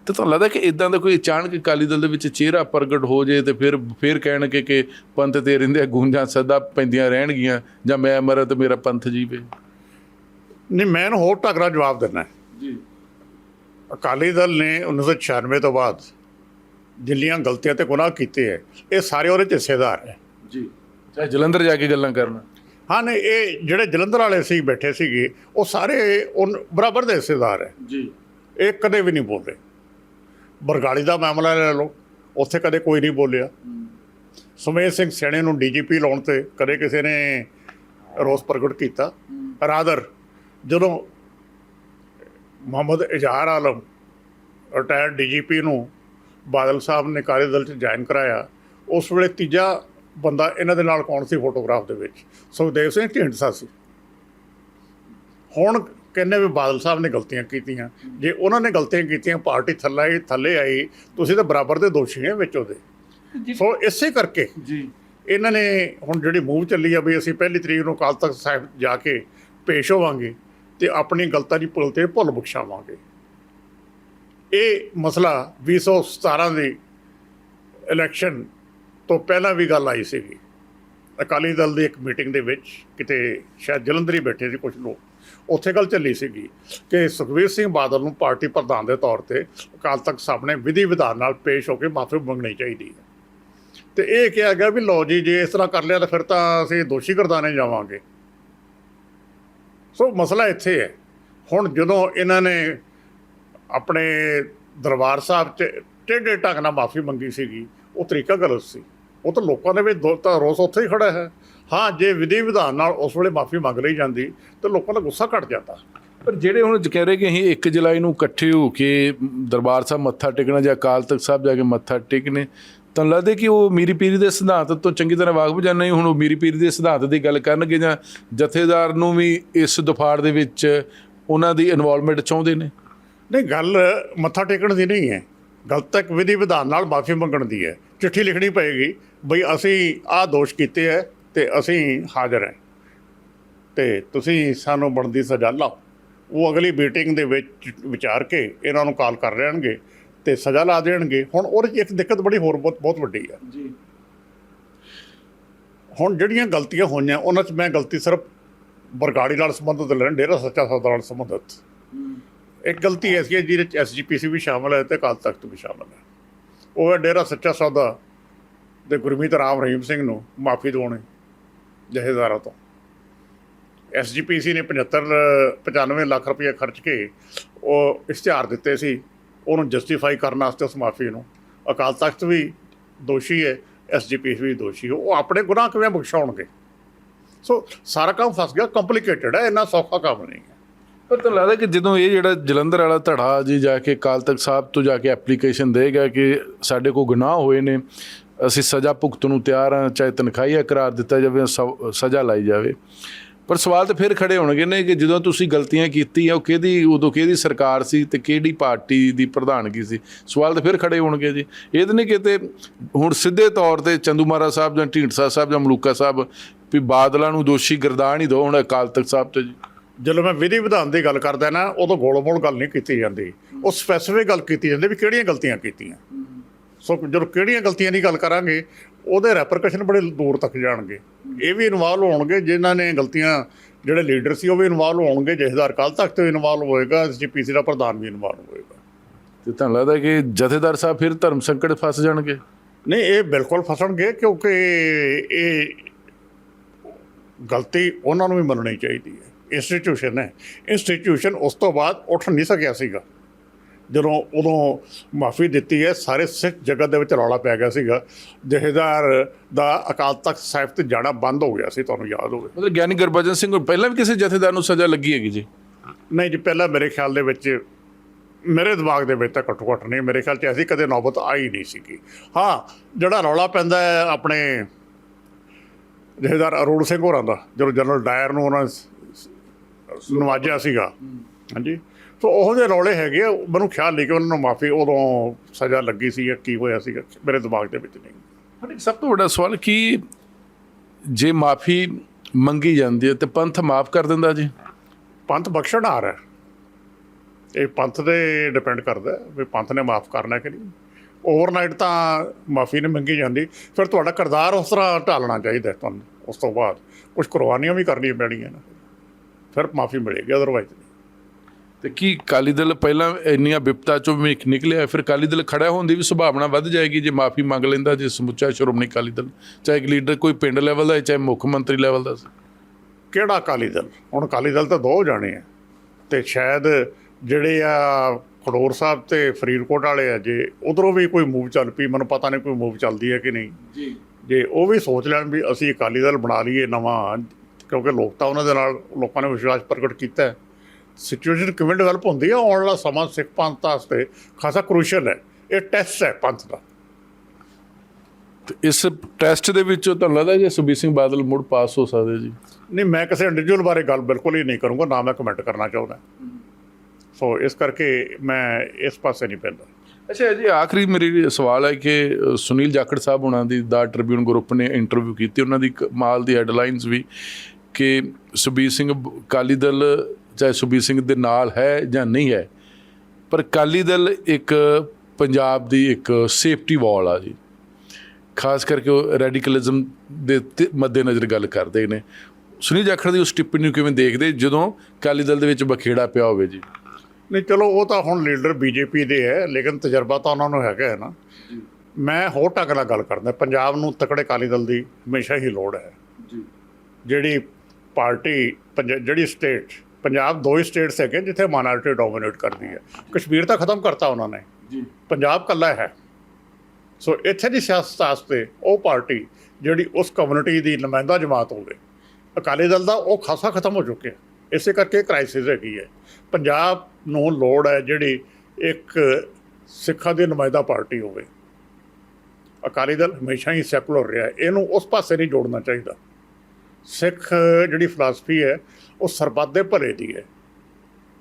ਤਾਂ ਤੁਹਾਨੂੰ ਲੱਗਦਾ ਕਿ ਇਦਾਂ ਦਾ ਕੋਈ ਅਚਾਨਕ ਅਕਾਲੀ ਦਲ ਦੇ ਵਿੱਚ ਚਿਹਰਾ ਪ੍ਰਗਟ ਹੋ ਜੇ ਤੇ ਫਿਰ ਫਿਰ ਕਹਿਣਗੇ ਕਿ ਪੰਥ ਤੇ ਰਹਿੰਦੇ ਗੂੰਜਾਂ ਸਦਾ ਪੈਂਦੀਆਂ ਰਹਿਣਗੀਆਂ ਜਾਂ ਮੈਂ ਮਰਾਂ ਤੇ ਮੇਰਾ ਪੰਥ ਜੀਵੇ?
ਨਹੀਂ ਮੈਂ ਇਹਨੂੰ ਹੋਰ ਤਗੜਾ ਜਵਾਬ ਦਿੰਦਾ।
ਜੀ।
ਅਕਾਲੀ ਦਲ ਨੇ 1996 ਤੋਂ ਬਾਅਦ ਜਿੰਨੀਆਂ ਗਲਤੀਆਂ ਤੇ ਗੁਨਾਹ ਕੀਤੇ ਹੈ ਇਹ ਸਾਰੇ ਉਹਦੇ ਹਿੱਸੇਦਾਰ ਹੈ
ਜੀ। ਚਾਹੇ ਜਲੰਧਰ ਜਾ ਕੇ ਗੱਲਾਂ ਕਰਨਾ।
ਹਾਂ ਨਹੀਂ ਇਹ ਜਿਹੜੇ ਜਲੰਧਰ ਵਾਲੇ ਸੀ ਬੈਠੇ ਸੀਗੇ ਉਹ ਸਾਰੇ ਉਨ- ਬਰਾਬਰ ਦੇ ਹਿੱਸੇਦਾਰ ਹੈ।
ਜੀ।
ਇਹ ਕਦੇ ਵੀ ਨਹੀਂ ਬੋਲੇ ਬਰਗਾੜੀ ਦਾ ਮਾਮਲਾ ਲੈ ਲਓ ਉੱਥੇ ਕਦੇ ਕੋਈ ਨਹੀਂ ਬੋਲਿਆ। ਸੁਮੇਧ ਸਿੰਘ ਸੈਣੇ ਨੂੰ ਡੀਜੀਪੀ ਲਾਉਣ ਤੇ ਕਦੇ ਕਿਸੇ ਨੇ ਰੋਸ ਪ੍ਰਗਟ ਕੀਤਾ। ਰਾਦਰ ਜਦੋਂ ਮੁਹੰਮਦ ਇਜਹਾਰ ਆਲਮ ਰਿਟਾਇਰਡ ਡੀਜੀਪੀ ਨੂੰ ਬਾਦਲ ਸਾਹਿਬ ਨੇ ਕਾਲੇ ਦਲ ਚ ਜੁਆਇਨ ਕਰਾਇਆ ਉਸ ਵੇਲੇ ਤੀਜਾ ਬੰਦਾ ਇਹਨਾਂ ਦੇ ਨਾਲ ਕੌਣ ਸੀ ਫੋਟੋਗ੍ਰਾਫ ਦੇ ਵਿੱਚ? ਸੁਖਦੇਵ ਸਿੰਘ ਢੀਂਡਸਾ ਸੀ। ਹੁਣ ਕਹਿੰਦੇ ਵੀ ਬਾਦਲ ਸਾਹਿਬ ਨੇ ਗਲਤੀਆਂ ਕੀਤੀਆਂ। ਜੇ ਉਹਨਾਂ ਨੇ ਗਲਤੀਆਂ ਕੀਤੀਆਂ ਪਾਰਟੀ ਥੱਲੇ ਥੱਲੇ ਆਈ ਤੁਸੀਂ ਤਾਂ ਬਰਾਬਰ ਦੇ ਦੋਸ਼ੀ ਹੈ ਵਿੱਚ ਉਹਦੇ। ਸੋ ਇਸੇ ਕਰਕੇ
ਜੀ।
ਇਹਨਾਂ ਨੇ ਹੁਣ ਜਿਹੜੀ ਮੂਵ ਚੱਲੀ ਆ ਵੀ ਅਸੀਂ ਪਹਿਲੀ ਤਰੀਕ ਨੂੰ ਅਕਾਲ ਤਖਤ ਸਾਹਿਬ ਜਾ ਕੇ ਪੇਸ਼ ਹੋਵਾਂਗੇ ਤੇ ਆਪਣੀ ਗਲਤਾਂ ਦੀ ਭੁੱਲ ਤੇ ਭੁੱਲ ਬਖਸ਼ਾਵਾਂਗੇ। ਇਹ ਮਸਲਾ 2017 ਦੀ ਇਲੈਕਸ਼ਨ ਤੋਂ ਪਹਿਲਾਂ ਵੀ ਗੱਲ ਆਈ ਸੀਗੀ। ਅਕਾਲੀ ਦਲ ਦੀ ਇੱਕ ਮੀਟਿੰਗ ਦੇ ਵਿੱਚ ਕਿਤੇ ਸ਼ਾਇਦ ਜਲੰਧਰੀ ਬੈਠੇ ਸੀ ਕੁਝ ਲੋਕ। ਉੱਥੇ ਗੱਲ ਚੱਲੀ ਸੀਗੀ ਕਿ ਸੁਖਬੀਰ ਸਿੰਘ ਬਾਦਲ ਨੂੰ ਪਾਰਟੀ ਪ੍ਰਧਾਨ ਦੇ ਤੌਰ ਤੇ ਅਕਾਲ ਤਖਤ ਸਾਹਿਬ ਨੇ ਵਿਧੀ ਵਿਧਾਨ ਨਾਲ ਪੇਸ਼ ਹੋ ਕੇ ਮਾਫੀ ਮੰਗਣੀ ਚਾਹੀਦੀ ਹੈ। ਤੇ ਇਹ ਕਿਹਾ ਗਿਆ ਵੀ ਲਓ ਜੀ, ਜੇ ਇਸ ਤਰ੍ਹਾਂ ਕਰ ਲਿਆ ਤਾਂ ਫਿਰ ਤਾਂ ਅਸੀਂ ਦੋਸ਼ੀ ਗਰਦਾਨੇ ਜਾਵਾਂਗੇ। ਸੋ ਮਸਲਾ ਇੱਥੇ ਹੈ। ਹੁਣ ਜਦੋਂ ਇਹਨਾਂ ਨੇ ਆਪਣੇ ਦਰਬਾਰ ਸਾਹਿਬ 'ਚ ਟੇਢੇ ਢੰਗ ਨਾਲ ਮਾਫੀ ਮੰਗੀ ਸੀਗੀ, ਉਹ ਤਰੀਕਾ ਗਲਤ ਸੀ। ਉਹ ਤਾਂ ਲੋਕਾਂ ਦੇ ਵਿੱਚ ਦੋ ਤਾਂ ਰੋਸ ਉੱਥੇ ਹੀ ਖੜਾ ਹੈ। ਹਾਂ ਜੇ ਵਿਧੀ ਵਿਧਾਨ ਨਾਲ ਉਸ ਵੇਲੇ ਮਾਫੀ ਮੰਗ ਲਈ ਜਾਂਦੀ ਤਾਂ ਲੋਕਾਂ ਦਾ ਗੁੱਸਾ ਘਟ ਜਾਂਦਾ।
ਪਰ ਜਿਹੜੇ ਹੁਣ ਕਹਿ ਰਹੇ ਕਿ ਅਸੀਂ 1 ਜੁਲਾਈ ਨੂੰ ਇਕੱਠੇ ਹੋ ਕੇ ਦਰਬਾਰ ਸਾਹਿਬ ਮੱਥਾ ਟੇਕਣਾ ਜਾਂ ਅਕਾਲ ਤਖਤ ਸਾਹਿਬ ਜਾ ਕੇ ਮੱਥਾ ਟੇਕਣੇ ਤਾਂ ਲੱਗਦਾ ਕਿ ਉਹ ਮੀਰੀ ਪੀਰੀ ਦੇ ਸਿਧਾਂਤ ਤੋਂ ਚੰਗੀ ਤਰ੍ਹਾਂ ਵਾਕਫ ਜਾਂ ਨਹੀਂ ਹੁਣ ਉਹ ਮੀਰੀ ਪੀਰੀ ਦੇ ਸਿਧਾਂਤ ਦੀ ਗੱਲ ਕਰਨਗੇ ਜਾਂ ਜਥੇਦਾਰ ਨੂੰ ਵੀ ਇਸ ਦਫਾੜ ਦੇ ਵਿੱਚ ਉਹਨਾਂ ਦੀ ਇਨਵੋਲਵਮੈਂਟ ਚਾਹੁੰਦੇ ਨੇ?
ਨਹੀਂ ਗੱਲ ਮੱਥਾ ਟੇਕਣ ਦੀ ਨਹੀਂ ਹੈ। ਗੱਲ ਤਾਂ ਇੱਕ ਵਿਧੀ ਵਿਧਾਨ ਨਾਲ ਮਾਫੀ ਮੰਗਣ ਦੀ ਹੈ। ਚਿੱਠੀ ਲਿਖਣੀ ਪਏਗੀ। ਬਈ ਅਸੀਂ ਆਹ ਦੋਸ਼ ਕੀਤੇ ਹੈ ਤੇ ਅਸੀਂ ਹਾਜ਼ਰ ਹਾਂ ਤੇ ਤੁਸੀਂ ਸਾਨੂੰ ਬਣਦੀ ਸਜ਼ਾ ਲਾਓ। ਉਹ ਅਗਲੀ ਮੀਟਿੰਗ ਦੇ ਵਿੱਚ ਵਿਚਾਰ ਕੇ ਇਹਨਾਂ ਨੂੰ ਕਾਲ ਕਰ ਲੈਣਗੇ ਤੇ ਸਜ਼ਾ ਲਾ ਦੇਣਗੇ। ਹੁਣ ਉਹਦੇ 'ਚ ਇੱਕ ਦਿੱਕਤ ਬੜੀ ਹੋਰ ਬਹੁਤ ਬਹੁਤ ਵੱਡੀ ਹੈ
ਜੀ। ਹੁਣ
ਜਿਹੜੀਆਂ ਗਲਤੀਆਂ ਹੋਈਆਂ ਉਹਨਾਂ 'ਚ ਮੈਂ ਗਲਤੀ ਸਿਰਫ ਬਰਗਾੜੀ ਨਾਲ ਸੰਬੰਧਿਤ ਲੈਣ ਡੇਰਾ ਸੱਚਾ ਸੌਦਾ ਨਾਲ ਸੰਬੰਧਿਤ। ਇੱਕ ਗਲਤੀ ਐਸੀ ਹੈ ਜਿਹਦੇ ਚ ਐਸਜੀਪੀਸੀ ਵੀ ਸ਼ਾਮਲ ਹੈ ਤੇ ਅਕਾਲ ਤਖਤ ਵੀ ਸ਼ਾਮਲ ਹੈ ਉਹ ਹੈ ਡੇਰਾ ਸੱਚਾ ਸੌਦਾ ਤੇ ਗੁਰਮੀਤ ਰਾਮ ਰਹੀਮ ਸਿੰਘ ਨੂੰ ਮਾਫੀ ਦਿਵਾਉਣੀ ਜਹੇਦਾਰਾਂ ਤੋਂ। ਐਸਜੀਪੀਸੀ ਨੇ 75 95 ਲੱਖ ਰੁਪਏ ਖਰਚ ਕੇ ਉਹ ਇਸ਼ਤਿਹਾਰ ਦਿੱਤੇ ਸੀ। ਉਹਨੂੰ ਜਸਟੀਫਾਈ ਕਰਨ ਵਾਸਤੇ ਉਸ ਮਾਫੀ ਨੂੰ। ਅਕਾਲ ਤਖਤ ਵੀ ਦੋਸ਼ੀ ਹੈ ਐਸਜੀਪੀਸੀ ਵੀ ਦੋਸ਼ੀ ਹੈ। ਉਹ ਆਪਣੇ ਗੁਨਾਹ ਕਿਵੇਂ ਬਖਸ਼ਾਉਣਗੇ? ਸੋ ਸਾਰਾ ਕੰਮ ਫਸ ਗਿਆ ਕੰਪਲਿਕੇਟਡ ਹੈ, ਇੰਨਾ ਸੌਖਾ ਕੰਮ ਨਹੀਂ ਹੈ।
ਪਰ ਤਾਂ ਲੱਗਦਾ ਕਿ ਜਦੋਂ ਇਹ ਜਿਹੜਾ ਜਲੰਧਰ ਵਾਲਾ ਧੜਾ ਜੀ ਜਾ ਕੇ ਅਕਾਲ ਤਖਤ ਸਾਹਿਬ ਤੋਂ ਜਾ ਕੇ ਐਪਲੀਕੇਸ਼ਨ ਦੇਗਾ ਕਿ ਸਾਡੇ ਕੋਲ ਗੁਨਾਹ ਹੋਏ ਨੇ ਅਸੀਂ ਸਜ਼ਾ ਭੁਗਤਣ ਨੂੰ ਤਿਆਰ ਹਾਂ, ਚਾਹੇ ਤਨਖਾਹੀਆ ਕਰਾਰ ਦਿੱਤਾ ਜਾਵੇ ਸ- ਸਜ਼ਾ ਲਾਈ ਜਾਵੇ। ਪਰ ਸਵਾਲ ਤਾਂ ਫਿਰ ਖੜੇ ਹੋਣਗੇ ਨੇ ਕਿ ਜਦੋਂ ਤੁਸੀਂ ਗਲਤੀਆਂ ਕੀਤੀ ਆ, ਉਹ ਕਿਹਦੀ, ਉਦੋਂ ਕਿਹਦੀ ਸਰਕਾਰ ਸੀ ਤੇ ਕਿਹੜੀ ਪਾਰਟੀ ਦੀ ਪ੍ਰਧਾਨਗੀ ਸੀ? ਸਵਾਲ ਤਾਂ ਫਿਰ ਖੜੇ ਹੋਣਗੇ ਜੀ। ਇਹ ਤਾਂ ਨਹੀਂ ਕਿਤੇ ਹੁਣ ਸਿੱਧੇ ਤੌਰ ਤੇ ਚੰਦੂਮਾਰਾ ਸਾਹਿਬ ਜਾਂ ਢੀਂਡਸਾ ਸਾਹਿਬ ਜਾਂ ਮਲੂਕਾ ਸਾਹਿਬ ਵੀ ਬਾਦਲਾਂ ਨੂੰ ਦੋਸ਼ੀ ਗਰਦਾਨ ਹੀ ਦੋ ਹੁਣ ਅਕਾਲ ਤਖਤ ਸਾਹਿਬ ਤੇ ਜੀ।
ਜਦੋਂ ਮੈਂ ਵਿਧੀ ਵਿਧਾਨ ਦੀ ਗੱਲ ਕਰਦਾ ਨਾ, ਉਦੋਂ ਗੋਲ-ਮੋਲ ਗੱਲ ਨਹੀਂ ਕੀਤੀ ਜਾਂਦੀ। ਉਹ ਸਪੈਸੀਫਿਕ ਗੱਲ ਕੀਤੀ ਜਾਂਦੀ ਵੀ ਕਿਹੜੀਆਂ ਗਲਤੀਆਂ ਕੀਤੀਆਂ। ਸੋ ਜਦੋਂ ਕਿਹੜੀਆਂ ਗਲਤੀਆਂ ਦੀ ਗੱਲ ਕਰਾਂਗੇ ਉਹਦੇ ਰੈਪਰਕਸ਼ਨ ਬੜੇ ਦੂਰ ਤੱਕ ਜਾਣਗੇ। ਇਹ ਵੀ ਇਨਵੋਲਵ ਹੋਣਗੇ ਜਿਨ੍ਹਾਂ ਨੇ ਗਲਤੀਆਂ ਜਿਹੜੇ ਲੀਡਰ ਸੀ ਉਹ ਵੀ ਇਨਵੋਲਵ ਹੋਣਗੇ। ਜਥੇਦਾਰ ਕੱਲ ਤੱਕ ਤੇ ਇਨਵੋਲਵ ਹੋਏਗਾ ਐਸਜੀਪੀਸੀ ਦਾ ਪ੍ਰਧਾਨ ਵੀ ਇਨਵੋਲਵ ਹੋਏਗਾ।
ਤੇ ਤੁਹਾਨੂੰ ਲੱਗਦਾ ਕਿ ਜਥੇਦਾਰ ਸਾਹਿਬ ਫਿਰ ਧਰਮ ਸੰਕਟ ਫਸ ਜਾਣਗੇ?
ਨਹੀਂ ਇਹ ਬਿਲਕੁਲ ਫਸਣਗੇ ਕਿਉਂਕਿ ਇਹ ਗਲਤੀ ਉਹਨਾਂ ਨੂੰ ਵੀ ਮੰਨਣੀ ਚਾਹੀਦੀ ਹੈ। ਇੰਸਟੀਟਿਊਸ਼ਨ ਹੈ। ਇੰਸਟੀਟਿਊਸ਼ਨ ਉਸ ਤੋਂ ਬਾਅਦ ਉੱਠ ਨਹੀਂ ਸਕਿਆ ਸੀਗਾ। ਜਦੋਂ ਉਦੋਂ ਮਾਫੀ ਦਿੱਤੀ ਹੈ ਸਾਰੇ ਸਿੱਖ ਜਗਤ ਦੇ ਵਿੱਚ ਰੌਲਾ ਪੈ ਗਿਆ ਸੀਗਾ। ਜਹੇਦਾਰ ਦਾ ਅਕਾਲ ਤਖਤ ਸਾਹਿਬ ਤੇ ਜਾਣਾ ਬੰਦ ਹੋ ਗਿਆ ਸੀ ਤੁਹਾਨੂੰ ਯਾਦ ਹੋਵੇ।
ਮਤਲਬ ਗਿਆਨੀ ਗੁਰਬਚਨ ਸਿੰਘ ਨੂੰ ਪਹਿਲਾਂ ਵੀ ਕਿਸੇ ਜਥੇਦਾਰ ਨੂੰ ਸਜ਼ਾ ਲੱਗੀ ਹੈਗੀ ਜੀ?
ਨਹੀਂ ਜੀ ਪਹਿਲਾਂ ਮੇਰੇ ਖਿਆਲ ਦੇ ਵਿੱਚ ਮੇਰੇ ਦਿਮਾਗ ਦੇ ਵਿੱਚ ਤਾਂ ਘੱਟੋ ਘੱਟ ਨਹੀਂ ਮੇਰੇ ਖਿਆਲ 'ਚ ਐਸੀ ਕਦੇ ਨੌਬਤ ਆਈ ਨਹੀਂ ਸੀਗੀ। ਹਾਂ ਜਿਹੜਾ ਰੌਲਾ ਪੈਂਦਾ ਹੈ ਆਪਣੇ ਜਥੇਦਾਰ ਅਰੋੜ ਸਿੰਘ ਹੋਰਾਂ ਦਾ ਜਦੋਂ ਜਨਰਲ ਡਾਇਰ ਨੂੰ ਉਹਨਾਂ ਨਵਾਜਿਆ ਸੀਗਾ। ਹਾਂਜੀ। ਸੋ ਉਹੋ ਜਿਹੇ ਰੌਲੇ ਹੈਗੇ ਆ, ਮੈਨੂੰ ਖਿਆਲ ਨਹੀਂ ਕਿ ਉਹਨਾਂ ਨੂੰ ਮਾਫੀ ਉਦੋਂ ਸਜ਼ਾ ਲੱਗੀ ਸੀ ਜਾਂ ਕੀ ਹੋਇਆ ਸੀਗਾ ਮੇਰੇ ਦਿਮਾਗ ਦੇ ਵਿੱਚ ਨਹੀਂ।
ਪਰ ਸਭ ਤੋਂ ਵੱਡਾ ਸਵਾਲ ਕੀ ਜੇ ਮਾਫੀ ਮੰਗੀ ਜਾਂਦੀ ਹੈ ਤੇ ਪੰਥ ਮਾਫ ਕਰ ਦਿੰਦਾ ਜੀ?
ਪੰਥ ਬਖਸ਼ਣਹਾਰ ਹੈ। ਇਹ ਪੰਥ ਤੇ ਡਿਪੈਂਡ ਕਰਦਾ ਹੈ ਵੀ ਪੰਥ ਨੇ ਮਾਫ ਕਰਨਾ ਕਿ ਨਹੀਂ। ਓਵਰਨਾਈਟ ਤਾਂ ਮਾਫੀ ਨਹੀਂ ਮੰਗੀ ਜਾਂਦੀ। ਫਿਰ ਤੁਹਾਡਾ ਕਿਰਦਾਰ ਉਸ ਤਰ੍ਹਾਂ ਢਾਲਣਾ ਚਾਹੀਦਾ ਹੈ ਤੁਹਾਨੂੰ ਉਸ ਤੋਂ ਬਾਅਦ। ਕੁਝ ਕੁਰਬਾਨੀਆਂ ਵੀ ਕਰਨੀਆਂ ਪੈਣੀਆਂ ਨੇ। ਫਿਰ ਮਾਫੀ ਮਿਲੇਗੀ ਅਦਰਵਾਈਜ਼
ਤੇ ਕੀ ਅਕਾਲੀ ਦਲ ਪਹਿਲਾਂ ਇੰਨੀਆਂ ਵਿਪਤਾ ਚੋਂ ਵੀ ਨਿਕਲਿਆ ਫਿਰ ਅਕਾਲੀ ਦਲ ਖੜਾ ਹੋਣ ਦੀ ਵੀ ਸੰਭਾਵਨਾ ਵੱਧ ਜਾਏਗੀ ਜੇ ਮਾਫੀ ਮੰਗ ਲੈਂਦਾ ਜੇ ਸਮੁੱਚਾ ਸ਼੍ਰੋਮਣੀ ਅਕਾਲੀ ਦਲ ਚਾਹੇ ਇੱਕ ਲੀਡਰ ਕੋਈ ਪਿੰਡ ਲੈਵਲ ਦਾ ਚਾਹੇ ਮੁੱਖ ਮੰਤਰੀ ਲੈਵਲ ਦਾ
ਕਿਹੜਾ ਅਕਾਲੀ ਦਲ? ਹੁਣ ਅਕਾਲੀ ਦਲ ਤਾਂ ਦੋ ਜਾਣੇ ਆ ਤੇ ਸ਼ਾਇਦ ਜਿਹੜੇ ਆ ਖਡੋਰ ਸਾਹਿਬ ਤੇ ਫਰੀਦਕੋਟ ਵਾਲੇ ਆ ਜੇ ਉਧਰੋਂ ਵੀ ਕੋਈ ਮੂਵ ਚੱਲ ਪਈ ਮੈਨੂੰ ਪਤਾ ਨਹੀਂ ਕੋਈ ਮੂਵ ਚੱਲਦੀ ਹੈ ਕਿ ਨਹੀਂ।
ਜੀ।
ਜੇ ਉਹ ਵੀ ਸੋਚ ਲੈਣ ਵੀ ਅਸੀਂ ਅਕਾਲੀ ਦਲ ਬਣਾ ਲਈਏ ਨਵਾਂ ਕਿਉਂਕਿ ਲੋਕ ਤਾਂ ਉਹਨਾਂ ਦੇ ਨਾਲ ਲੋਕਾਂ ਨੇ ਵਿਸ਼ਵਾਸ ਪ੍ਰਗਟ ਕੀਤਾ ਹੈ। ਸਿਚੁਏਸ਼ਨ ਕਿਵੇਂ ਡਿਵੈਲਪ ਹੁੰਦੀ ਹੈ ਆਉਣ ਵਾਲਾ ਸਮਾਂ ਸਿੱਖ ਪੰਥ ਵਾਸਤੇ ਖਾਸਾ ਕ੍ਰੂਸ਼ਲ ਹੈ। ਇਹ ਟੈਸਟ ਹੈ ਪੰਥ ਦਾ।
ਇਸ ਟੈਸਟ ਦੇ ਵਿੱਚ ਤੁਹਾਨੂੰ ਲੱਗਦਾ ਜੇ ਸੁਬੀਰ ਸਿੰਘ ਬਾਦਲ ਮੁੜ ਪਾਸ ਹੋ ਸਕਦੇ ਜੀ?
ਨਹੀਂ ਮੈਂ ਕਿਸੇ ਇੰਡੀਵਿਜੂਅਲ ਬਾਰੇ ਗੱਲ ਬਿਲਕੁਲ ਹੀ ਨਹੀਂ ਕਰੂੰਗਾ ਨਾ ਮੈਂ ਕਮੈਂਟ ਕਰਨਾ ਚਾਹੁੰਦਾ। ਸੋ ਇਸ ਕਰਕੇ ਮੈਂ ਇਸ ਪਾਸੇ ਨਹੀਂ ਪੈਂਦਾ।
ਅੱਛਾ ਜੀ ਆਖਰੀ ਮੇਰੀ ਸਵਾਲ ਹੈ ਕਿ ਸੁਨੀਲ ਜਾਖੜ ਸਾਹਿਬ ਉਹਨਾਂ ਦੀ ਦਾ ਟ੍ਰਿਬਿਊਨ ਗਰੁੱਪ ਨੇ ਇੰਟਰਵਿਊ ਕੀਤੀ ਉਹਨਾਂ ਦੀ ਕਮਾਲ ਦੀ ਹੈਡਲਾਈਨਸ ਵੀ ਕਿ ਸੁਬੀਰ ਸਿੰਘ ਅਕਾਲੀ ਦਲ ਚਾਹੇ ਸੁਬੀਰ ਸਿੰਘ ਦੇ ਨਾਲ ਹੈ ਜਾਂ ਨਹੀਂ ਹੈ ਪਰ ਅਕਾਲੀ ਦਲ ਇੱਕ ਪੰਜਾਬ ਦੀ ਇੱਕ ਸੇਫਟੀ ਵਾਲ ਆ ਜੀ। ਖਾਸ ਕਰਕੇ ਉਹ ਰੈਡੀਕਲਿਜ਼ਮ ਦੇ ਮੱਦੇਨਜ਼ਰ ਗੱਲ ਕਰਦੇ ਨੇ। ਸੁਨੀਲ ਜਾਖੜ ਦੀ ਉਸ ਟਿੱਪਣੀ ਨੂੰ ਕਿਵੇਂ ਦੇਖਦੇ? ਜਦੋਂ ਅਕਾਲੀ ਦਲ ਦੇ ਵਿੱਚ ਬਖੇੜਾ ਪਿਆ ਹੋਵੇ ਜੀ।
ਨਹੀਂ ਚਲੋ ਉਹ ਤਾਂ ਹੁਣ ਲੀਡਰ ਬੀਜੇਪੀ ਦੇ ਹੈ ਲੇਕਿਨ ਤਜਰਬਾ ਤਾਂ ਉਹਨਾਂ ਨੂੰ ਹੈਗਾ ਹੈ ਨਾ। ਮੈਂ ਹੋਰ ਢੰਗ ਨਾਲ ਗੱਲ ਕਰਦਾ ਪੰਜਾਬ ਨੂੰ ਤਕੜੇ ਅਕਾਲੀ ਦਲ ਦੀ ਹਮੇਸ਼ਾ ਹੀ ਲੋੜ ਹੈ।
ਜੀ।
ਜਿਹੜੀ ਪਾਰਟੀ ਜਿਹੜੀ ਸਟੇਟ ਪੰਜਾਬ ਦੋ ਹੀ ਸਟੇਟਸ ਹੈਗੇ ਜਿੱਥੇ ਮਾਈਨੋਰਿਟੀ ਡੋਮੀਨੇਟ ਕਰਦੀ ਹੈ। ਕਸ਼ਮੀਰ ਤਾਂ ਖਤਮ ਕਰਤਾ ਉਹਨਾਂ ਨੇ।
ਜੀ।
ਪੰਜਾਬ ਕੱਲਾ ਹੈ। ਸੋ ਇੱਥੇ ਦੀ ਸਿਆਸਤ ਵਾਸਤੇ ਉਹ ਪਾਰਟੀ ਜਿਹੜੀ ਉਸ ਕਮਿਊਨਿਟੀ ਦੀ ਨੁਮਾਇੰਦਾ ਜਮਾਤ ਹੋਵੇ ਅਕਾਲੀ ਦਲ ਦਾ ਉਹ ਖਾਸਾ ਖਤਮ ਹੋ ਚੁੱਕਿਆ ਇਸੇ ਕਰਕੇ ਕ੍ਰਾਈਸਿਸ ਹੈਗੀ ਹੈ। ਪੰਜਾਬ ਨੂੰ ਲੋੜ ਹੈ ਜਿਹੜੀ ਇੱਕ ਸਿੱਖਾਂ ਦੀ ਨੁਮਾਇੰਦਾ ਪਾਰਟੀ ਹੋਵੇ। ਅਕਾਲੀ ਦਲ ਹਮੇਸ਼ਾ ਹੀ ਸੈਕੂਲਰ ਰਿਹਾ। ਇਹਨੂੰ ਉਸ ਪਾਸੇ ਨਹੀਂ ਜੋੜਨਾ ਚਾਹੀਦਾ। ਸਿੱਖ ਜਿਹੜੀ ਫਿਲਾਸਫੀ ਹੈ ਉਹ ਸਰਬੱਤ ਦੇ ਭਲੇ ਦੀ ਹੈ।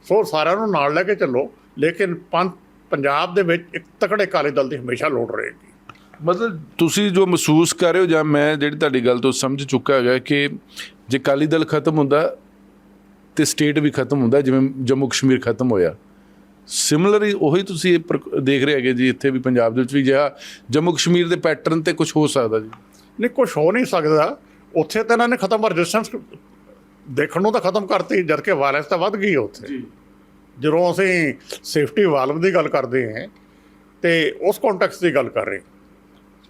ਸੋ ਸਾਰਿਆਂ ਨੂੰ ਨਾਲ ਲੈ ਕੇ ਚੱਲੋ ਲੇਕਿਨ ਪੰਥ ਪੰਜਾਬ ਦੇ ਵਿੱਚ ਇੱਕ ਤਕੜੇ ਅਕਾਲੀ ਦਲ ਦੀ ਹਮੇਸ਼ਾ ਲੋੜ ਰਹੇਗੀ।
ਮਤਲਬ ਤੁਸੀਂ ਜੋ ਮਹਿਸੂਸ ਕਰ ਰਹੇ ਹੋ ਜਾਂ ਮੈਂ ਜਿਹੜੀ ਤੁਹਾਡੀ ਗੱਲ ਤੋਂ ਸਮਝ ਚੁੱਕਾ ਹੈਗਾ ਕਿ ਜੇ ਅਕਾਲੀ ਦਲ ਖਤਮ ਹੁੰਦਾ ਤੇ ਸਟੇਟ ਵੀ ਖਤਮ ਹੁੰਦਾ ਜਿਵੇਂ ਜੰਮੂ ਕਸ਼ਮੀਰ ਖਤਮ ਹੋਇਆ। ਸਿਮਿਲਰਲੀ ਉਹੀ ਤੁਸੀਂ ਦੇਖ ਰਹੇ ਹੈਗੇ ਜੀ ਇੱਥੇ ਵੀ ਪੰਜਾਬ ਦੇ ਵਿੱਚ ਵੀ ਜਿਹਾ ਜੰਮੂ ਕਸ਼ਮੀਰ ਦੇ ਪੈਟਰਨ ਤੇ ਕੁਝ ਹੋ ਸਕਦਾ ਜੀ।
ਨਹੀਂ ਕੁਝ ਹੋ ਨਹੀਂ ਸਕਦਾ। ਉੱਥੇ ਤਾਂ ਇਹਨਾਂ ਨੇ ਖਤਮ ਰੈਜ਼ਿਸਟੈਂਸ ਦੇਖਣ ਨੂੰ ਤਾਂ ਖਤਮ ਕਰਤੀ ਜਦ ਕਿ ਵਾਇਲੈਂਸ ਤਾਂ ਵੱਧ ਗਈ ਉੱਥੇ।
ਜੀ।
ਜਦੋਂ ਅਸੀਂ ਸੇਫਟੀ ਵਾਲਵ ਦੀ ਗੱਲ ਕਰਦੇ ਹਾਂ ਤੇ ਉਸ ਕੰਟੈਕਸਟ ਦੀ ਗੱਲ ਕਰ ਰਹੇ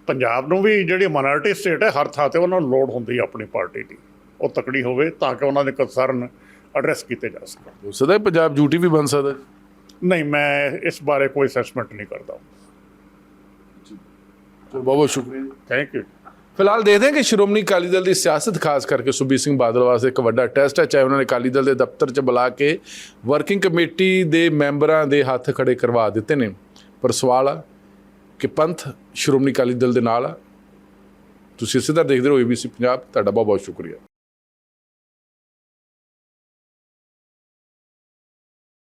ਪੰਜਾਬ ਨੂੰ ਵੀ ਜਿਹੜੀ ਮਾਈਨੋਰਿਟੀ ਸਟੇਟ ਹੈ ਹਰ ਥਾਂ ਤੇ ਉਹਨਾਂ ਨੂੰ ਲੋੜ ਹੁੰਦੀ ਹੈ ਆਪਣੀ ਪਾਰਟੀ ਦੀ। ਉਹ ਤਕੜੀ ਹੋਵੇ ਤਾਂ ਕਿ ਉਹਨਾਂ ਦੇ ਕੰਸਰਨ ਐਡਰੈਸ ਕੀਤੇ ਜਾ ਸਕਣ।
ਹੈ ਪੰਜਾਬ ਜੂਟੀ ਵੀ ਬਣ ਸਕਦਾ।
ਨਹੀਂ ਮੈਂ ਇਸ ਬਾਰੇ ਕੋਈ ਅਸੈਸਮੈਂਟ ਨਹੀਂ ਕਰਦਾ।
ਬਹੁਤ ਬਹੁਤ ਸ਼ੁਕਰੀਆ।
ਥੈਂਕ ਯੂ
ਫਿਲਹਾਲ ਦੇਖਦੇ ਹਾਂ ਕਿ ਸ਼੍ਰੋਮਣੀ ਅਕਾਲੀ ਦਲ ਦੀ ਸਿਆਸਤ, ਖਾਸ ਕਰਕੇ ਸੁਬੀਰ ਸਿੰਘ ਬਾਦਲ ਵਾਸਤੇ ਇੱਕ ਵੱਡਾ ਟੈਸਟ ਹੈ, ਚਾਹੇ ਉਹਨਾਂ ਨੇ ਅਕਾਲੀ ਦਲ ਦੇ ਦਫ਼ਤਰ 'ਚ ਬੁਲਾ ਕੇ ਵਰਕਿੰਗ ਕਮੇਟੀ ਦੇ ਮੈਂਬਰਾਂ ਦੇ ਹੱਥ ਖੜੇ ਕਰਵਾ ਦਿੱਤੇ ਨੇ। ਪਰ ਸਵਾਲ ਆ ਕਿ ਪੰਥ ਸ਼੍ਰੋਮਣੀ ਅਕਾਲੀ ਦਲ ਦੇ ਨਾਲ ਆ। ਤੁਸੀਂ ਸਿੱਧਾ ਦੇਖਦੇ ਰਹੋ ABC ਪੰਜਾਬ, ਤੁਹਾਡਾ ਬਹੁਤ ਬਹੁਤ ਸ਼ੁਕਰੀਆ।